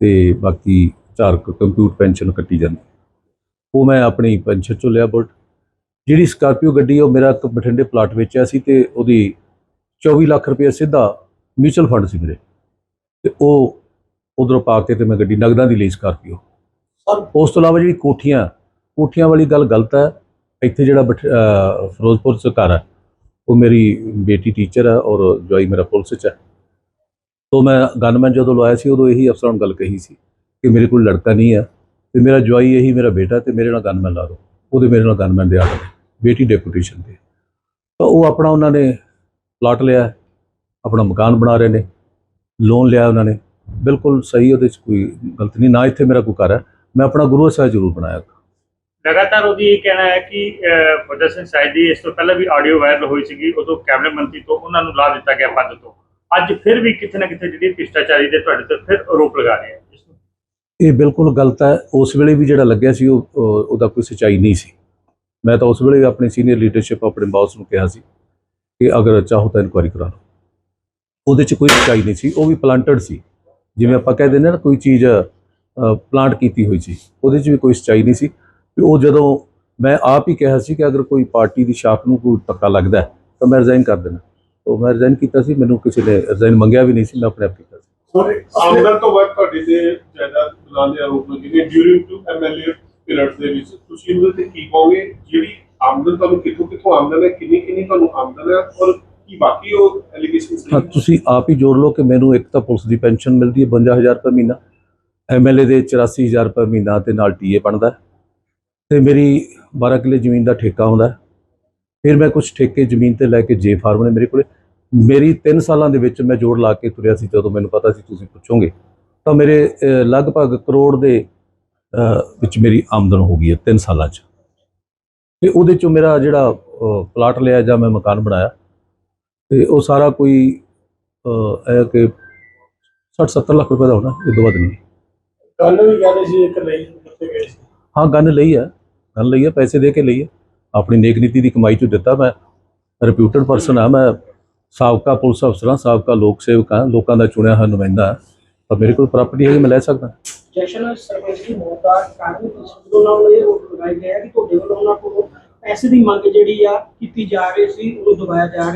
ਤੇ ਬਾਕੀ ਚਾਰ ਕੰਪਿਊਟਰ ਪੈਨਸ਼ਨ ਕੱਟੀ ਜਾਂਦੀ ਉਹ ਮੈਂ ਆਪਣੀ ਪੈਨਸ਼ਨ ਚੋਂ ਲਿਆ ਬੁਲਟ। ਜਿਹੜੀ ਸਕਾਰਪੀਓ ਗੱਡੀ ਉਹ ਮੇਰਾ ਇੱਕ ਬਠਿੰਡੇ ਪਲਾਟ ਵੇਚਿਆ ਸੀ ਤੇ ਉਹਦੀ 24 ਲੱਖ ਰੁਪਏ ਸਿੱਧਾ ਮਿਊਚੁਅਲ ਫੰਡ ਸੀ ਮੇਰੇ। ਤੇ ਉਹ ਉਧਰੋਂ ਪਾ ਕੇ ਤੇ ਮੈਂ ਗੱਡੀ ਨਗਦਾਂ ਦੀ ਲਈ ਸਕਾਰਪੀਓ। ਸਰ ਉਸ ਤੋਂ ਇਲਾਵਾ ਜਿਹੜੀ ਕੋਠੀਆਂ ਕੋਠੀਆਂ ਵਾਲੀ ਗੱਲ ਗਲਤ ਹੈ। ਇੱਥੇ ਜਿਹੜਾ ਫਿਰੋਜ਼ਪੁਰ ਚ ਘਰ ਹੈ ਉਹ ਮੇਰੀ ਬੇਟੀ ਟੀਚਰ ਹੈ ਔਰ ਜਵਾਈ ਮੇਰਾ ਪੁਲਿਸ ਚ ਹੈ। ਤੋਂ ਮੈਂ ਗਨਮੈਨ ਜਦੋਂ ਲਵਾਇਆ ਸੀ ਉਦੋਂ ਇਹੀ ਅਫਸਰਾਂ ਨੂੰ ਗੱਲ ਕਹੀ ਸੀ ਕਿ ਮੇਰੇ ਕੋਲ ਲੜਕਾ ਨਹੀਂ ਹੈ। ਤੇ ਮੇਰਾ ਜਵਾਈ ਇਹੀ ਮੇਰਾ ਬੇਟਾ ਤੇ ਮੇਰੇ ਨਾਲ ਗਨਮੈਨ ਲਾ ਦਿਓ ਉਹਦੇ ਮੇਰੇ ਨਾਲ ਗਨਮੈਨ ਦੇ ਆਰਡਰ ਬੇਟੀ ਡੈਪੂਟੇਸ਼ਨ ਤੇ। ਤਾਂ ਉਹ ਆਪਣਾ ਉਹਨਾਂ ਨੇ ਪਲਾਟ ਲਿਆ ਆਪਣਾ ਮਕਾਨ ਬਣਾ ਰਹੇ ਨੇ। ਲੋਨ ਲਿਆ ਉਹਨਾਂ ਨੇ। ਬਿਲਕੁਲ ਸਹੀ ਉਹਦੇ ਚ ਕੋਈ ਗਲਤ ਨਹੀਂ। ਨਾ ਇੱਥੇ ਮੇਰਾ ਕੋਈ ਘਰ ਹੈ। ਮੈਂ ਆਪਣਾ ਗੁਰੂ ਸਾਹਿਬ ਜ਼ਰੂਰ ਬਣਾਇਆ ਲਗਾਤਾਰ ਉਹਦੀ ਇਹ ਕਹਿਣਾ ਹੈ ਕਿ ਅਹ, ਸਿੰਘ ਸਾਹਿਬ ਦੀ ਇਸ ਤੋਂ ਪਹਿਲਾਂ ਵੀ ਆਡੀਓ ਵਾਇਰਲ ਹੋਈ ਸੀਗੀ। ਉਦੋਂ ਕੈਬਨਿਟ ਮੰਤਰੀ ਤੋਂ ਉਹਨਾਂ ਨੂੰ ਲਾ ਦਿੱਤਾ ਗਿਆ ਪਦ ਤੋਂ। ਅੱਜ ਫਿਰ ਵੀ ਕਿਤੇ ਨਾ ਕਿਤੇ ਜਿਹੜੀ ਭ੍ਰਿਸ਼ਟਾਚਾਰੀ ਦੇ ਤੁਹਾਡੇ ਤੇ ਫਿਰ ਆਰੋਪ ਲਗਾ ਰਹੇ ਆ। ਇਹ ਬਿਲਕੁਲ ਗਲਤ ਹੈ। ਉਸ ਵੇਲੇ ਵੀ ਜਿਹੜਾ ਲੱਗਿਆ ਸੀ, ਉਹ ਉਹਦਾ ਕੋਈ ਸਚਾਈ ਨਹੀਂ ਸੀ। ਮੈਂ ਤਾਂ ਉਸ ਵੇਲੇ ਵੀ ਆਪਣੀ ਸੀਨੀਅਰ ਲੀਡਰਸ਼ਿਪ ਆਪਣੇ ਬਾਸ ਨੂੰ ਕਿਹਾ ਸੀ ਕਿ ਅਗਰ ਚਾਹੋ ਤਾਂ ਇਨਕੁਆਇਰੀ ਕਰਾ ਲਓ। ਉਹਦੇ 'ਚ ਕੋਈ ਸਚਾਈ ਨਹੀਂ ਸੀ, ਉਹ ਵੀ ਪਲਾਂਟਡ ਸੀ। ਜਿਵੇਂ ਆਪਾਂ ਕਹਿ ਦਿੰਦੇ ਨਾ, ਕੋਈ ਚੀਜ਼ ਪਲਾਂਟ ਕੀਤੀ ਹੋਈ ਸੀ, ਉਹਦੇ 'ਚ ਵੀ ਕੋਈ ਸਚਾਈ ਨਹੀਂ ਸੀ। ਉਹ ਜਦੋਂ ਮੈਂ ਆਪ ਹੀ ਕਿਹਾ ਸੀ ਕਿ ਅਗਰ ਕੋਈ ਪਾਰਟੀ ਦੀ ਸ਼ਾਖ ਨੂੰ ਕੋਈ ਧੱਕਾ ਲੱਗਦਾ ਤਾਂ ਮੈਂ ਰਿਜ਼ਾਈਨ ਕਰ ਦੇਣਾ। ਉਹ ਮੈਂ ਰਿਜ਼ਾਈਨ ਕੀਤਾ ਸੀ, ਮੈਨੂੰ ਕਿਸੇ ਨੇ ਰਿਜ਼ਾਈਨ ਮੰਗਿਆ ਵੀ ਨਹੀਂ ਸੀ, ਮੈਂ ਆਪਣੇ ਆਪ ਕੀਤਾ ਸੀ ਆਮਦਨ ਤੋਂ ਵੱਧ ਤੁਹਾਡੇ ਤੇ ਜਾਇਦਾਦ ਬੁਲਾਉਣ ਦੇ ਆਰੋਪ ਲੱਗੇ ਨੇ ਡਿਊਰਿੰਗ ਟੂ ਐਮਐਲਏ ਪੀਰੀਅਡ ਦੇ ਵਿੱਚ। ਤੁਸੀਂ ਇਹਦੇ ਤੇ ਕੀ ਕਹੋਗੇ? ਜਿਹੜੀ ਆਮਦਨ ਤੁਹਾਨੂੰ ਕਿੱਥੋਂ ਕਿੱਥੋਂ ਆਮਦਨ ਹੈ? ਕਿੰਨੀ ਕਿੰਨੀ ਤੁਹਾਨੂੰ ਆਮਦਨ ਹੈ? ਔਰ ਕੀ ਬਾਕੀ ਉਹ ਐਲੀਗੇਸ਼ਨਸ ਹਾਂ ਤੁਸੀਂ ਆਪ ਹੀ ਜੋੜ ਲਓ ਕਿ ਮੈਨੂੰ ਇੱਕ ਤਾਂ ਪੁਲਿਸ ਦੀ ਪੈਨਸ਼ਨ ਮਿਲਦੀ ਹੈ 52000 ਰੁਪਏ ਮਹੀਨਾ। ਐਮਐਲਏ ਦੇ 84000 ਰੁਪਏ ਮਹੀਨਾ ਤੇ ਨਾਲ ਟੀਏ ਬਣਦਾ। ਤੇ ਮੇਰੀ 12 ਕਿੱਲੇ ਜ਼ਮੀਨ ਦਾ ਠੇਕਾ ਆਉਂਦਾ ਹੈ। ਫਿਰ ਮੈਂ ਕੁਝ ਠੇਕੇ ਜ਼ਮੀਨ ਤੇ ਲੈ ਕੇ ਜੇ ਫਾਰਮ ਨੇ ਮੇਰੇ ਕੋਲੇ। ਮੇਰੀ 3 ਸਾਲਾਂ ਦੇ ਵਿੱਚ ਮੈਂ ਜੋੜ ਲਾ ਕੇ ਤੁਰਿਆ ਸੀ ਜਦੋਂ ਮੈਨੂੰ ਪਤਾ ਸੀ ਤੁਸੀਂ ਪੁੱਛੋਗੇ ਤਾਂ ਮੇਰੇ ਲਗਭਗ ਕਰੋੜ ਦੇ ਵਿੱਚ ਮੇਰੀ ਆਮਦਨ ਹੋ ਗਈ ਹੈ 3 ਸਾਲਾਂ 'ਚ। ਤੇ ਉਹਦੇ 'ਚੋਂ ਮੇਰਾ ਜਿਹੜਾ ਪਲਾਟ ਲਿਆ ਜਾਂ ਮੈਂ ਮਕਾਨ ਬਣਾਇਆ ਤੇ ਉਹ ਸਾਰਾ ਕੋਈ ਇਹ ਕਿ 60 70 ਲੱਖ ਰੁਪਏ ਦਾ ਹੋਣਾ ਇਹ ਤੋਂ ਵੱਧ ਨਹੀਂ। ਗੱਲ ਵੀ ਕਹਿੰਦੇ ਸੀ ਇੱਕ ਨਹੀਂ ਕਿੱਥੇ ਗਏ ਸੀ? ਹਾਂ ਗਨ ਲਈ ਹੈ ਗਨ ਲਈ ਹੈ ਪੈਸੇ ਦੇ ਕੇ ਲਈ ਹੈ। ਆਪਣੀ ਨੇਕ ਨੀਤੀ ਦੀ ਕਮਾਈ ਚੋਂ ਦਿੱਤਾ ਮੈਂ ਰਿਪਿਊਟਡ ਪਰਸਨ ਆ ਮੈਂ। ਸਾਬਕਾ ਪੁਲਿਸ ਅਫਸਰਾਂ, ਸਾਬਕਾ ਲੋਕ ਸੇਵਕਾਂ, ਲੋਕਾਂ ਦਾ ਚੁਣਿਆ ਹੋਇਆ ਨੁਮਾਇੰਦਾ ਹਾਂ। ਤਾਂ ਮੇਰੇ ਕੋਲ ਪ੍ਰਾਪਰਟੀ ਹੈ ਮੈਂ ਲੈ ਸਕਦਾ ਜਸ਼ਨ ਸਰਪੰਚ ਦੀ ਮੌਤ ਦਾ ਕਾਰਨ ਪੁਲਿਸ ਉਹਨਾਂ ਵੱਲੋਂ ਇਹ ਰੋਕ ਲਗਾਈ ਗਿਆ ਕਿ ਤੁਹਾਡੇ ਵੱਲੋਂ ਉਹਨਾਂ ਕੋਲੋਂ ਪੈਸੇ ਦੀ ਮੰਗ ਜਿਹੜੀ ਆ ਕੀਤੀ ਜਾ ਰਹੀ ਸੀ ਉਹ ਦਬਾਇਆ ਜਾ ਰਿਹਾ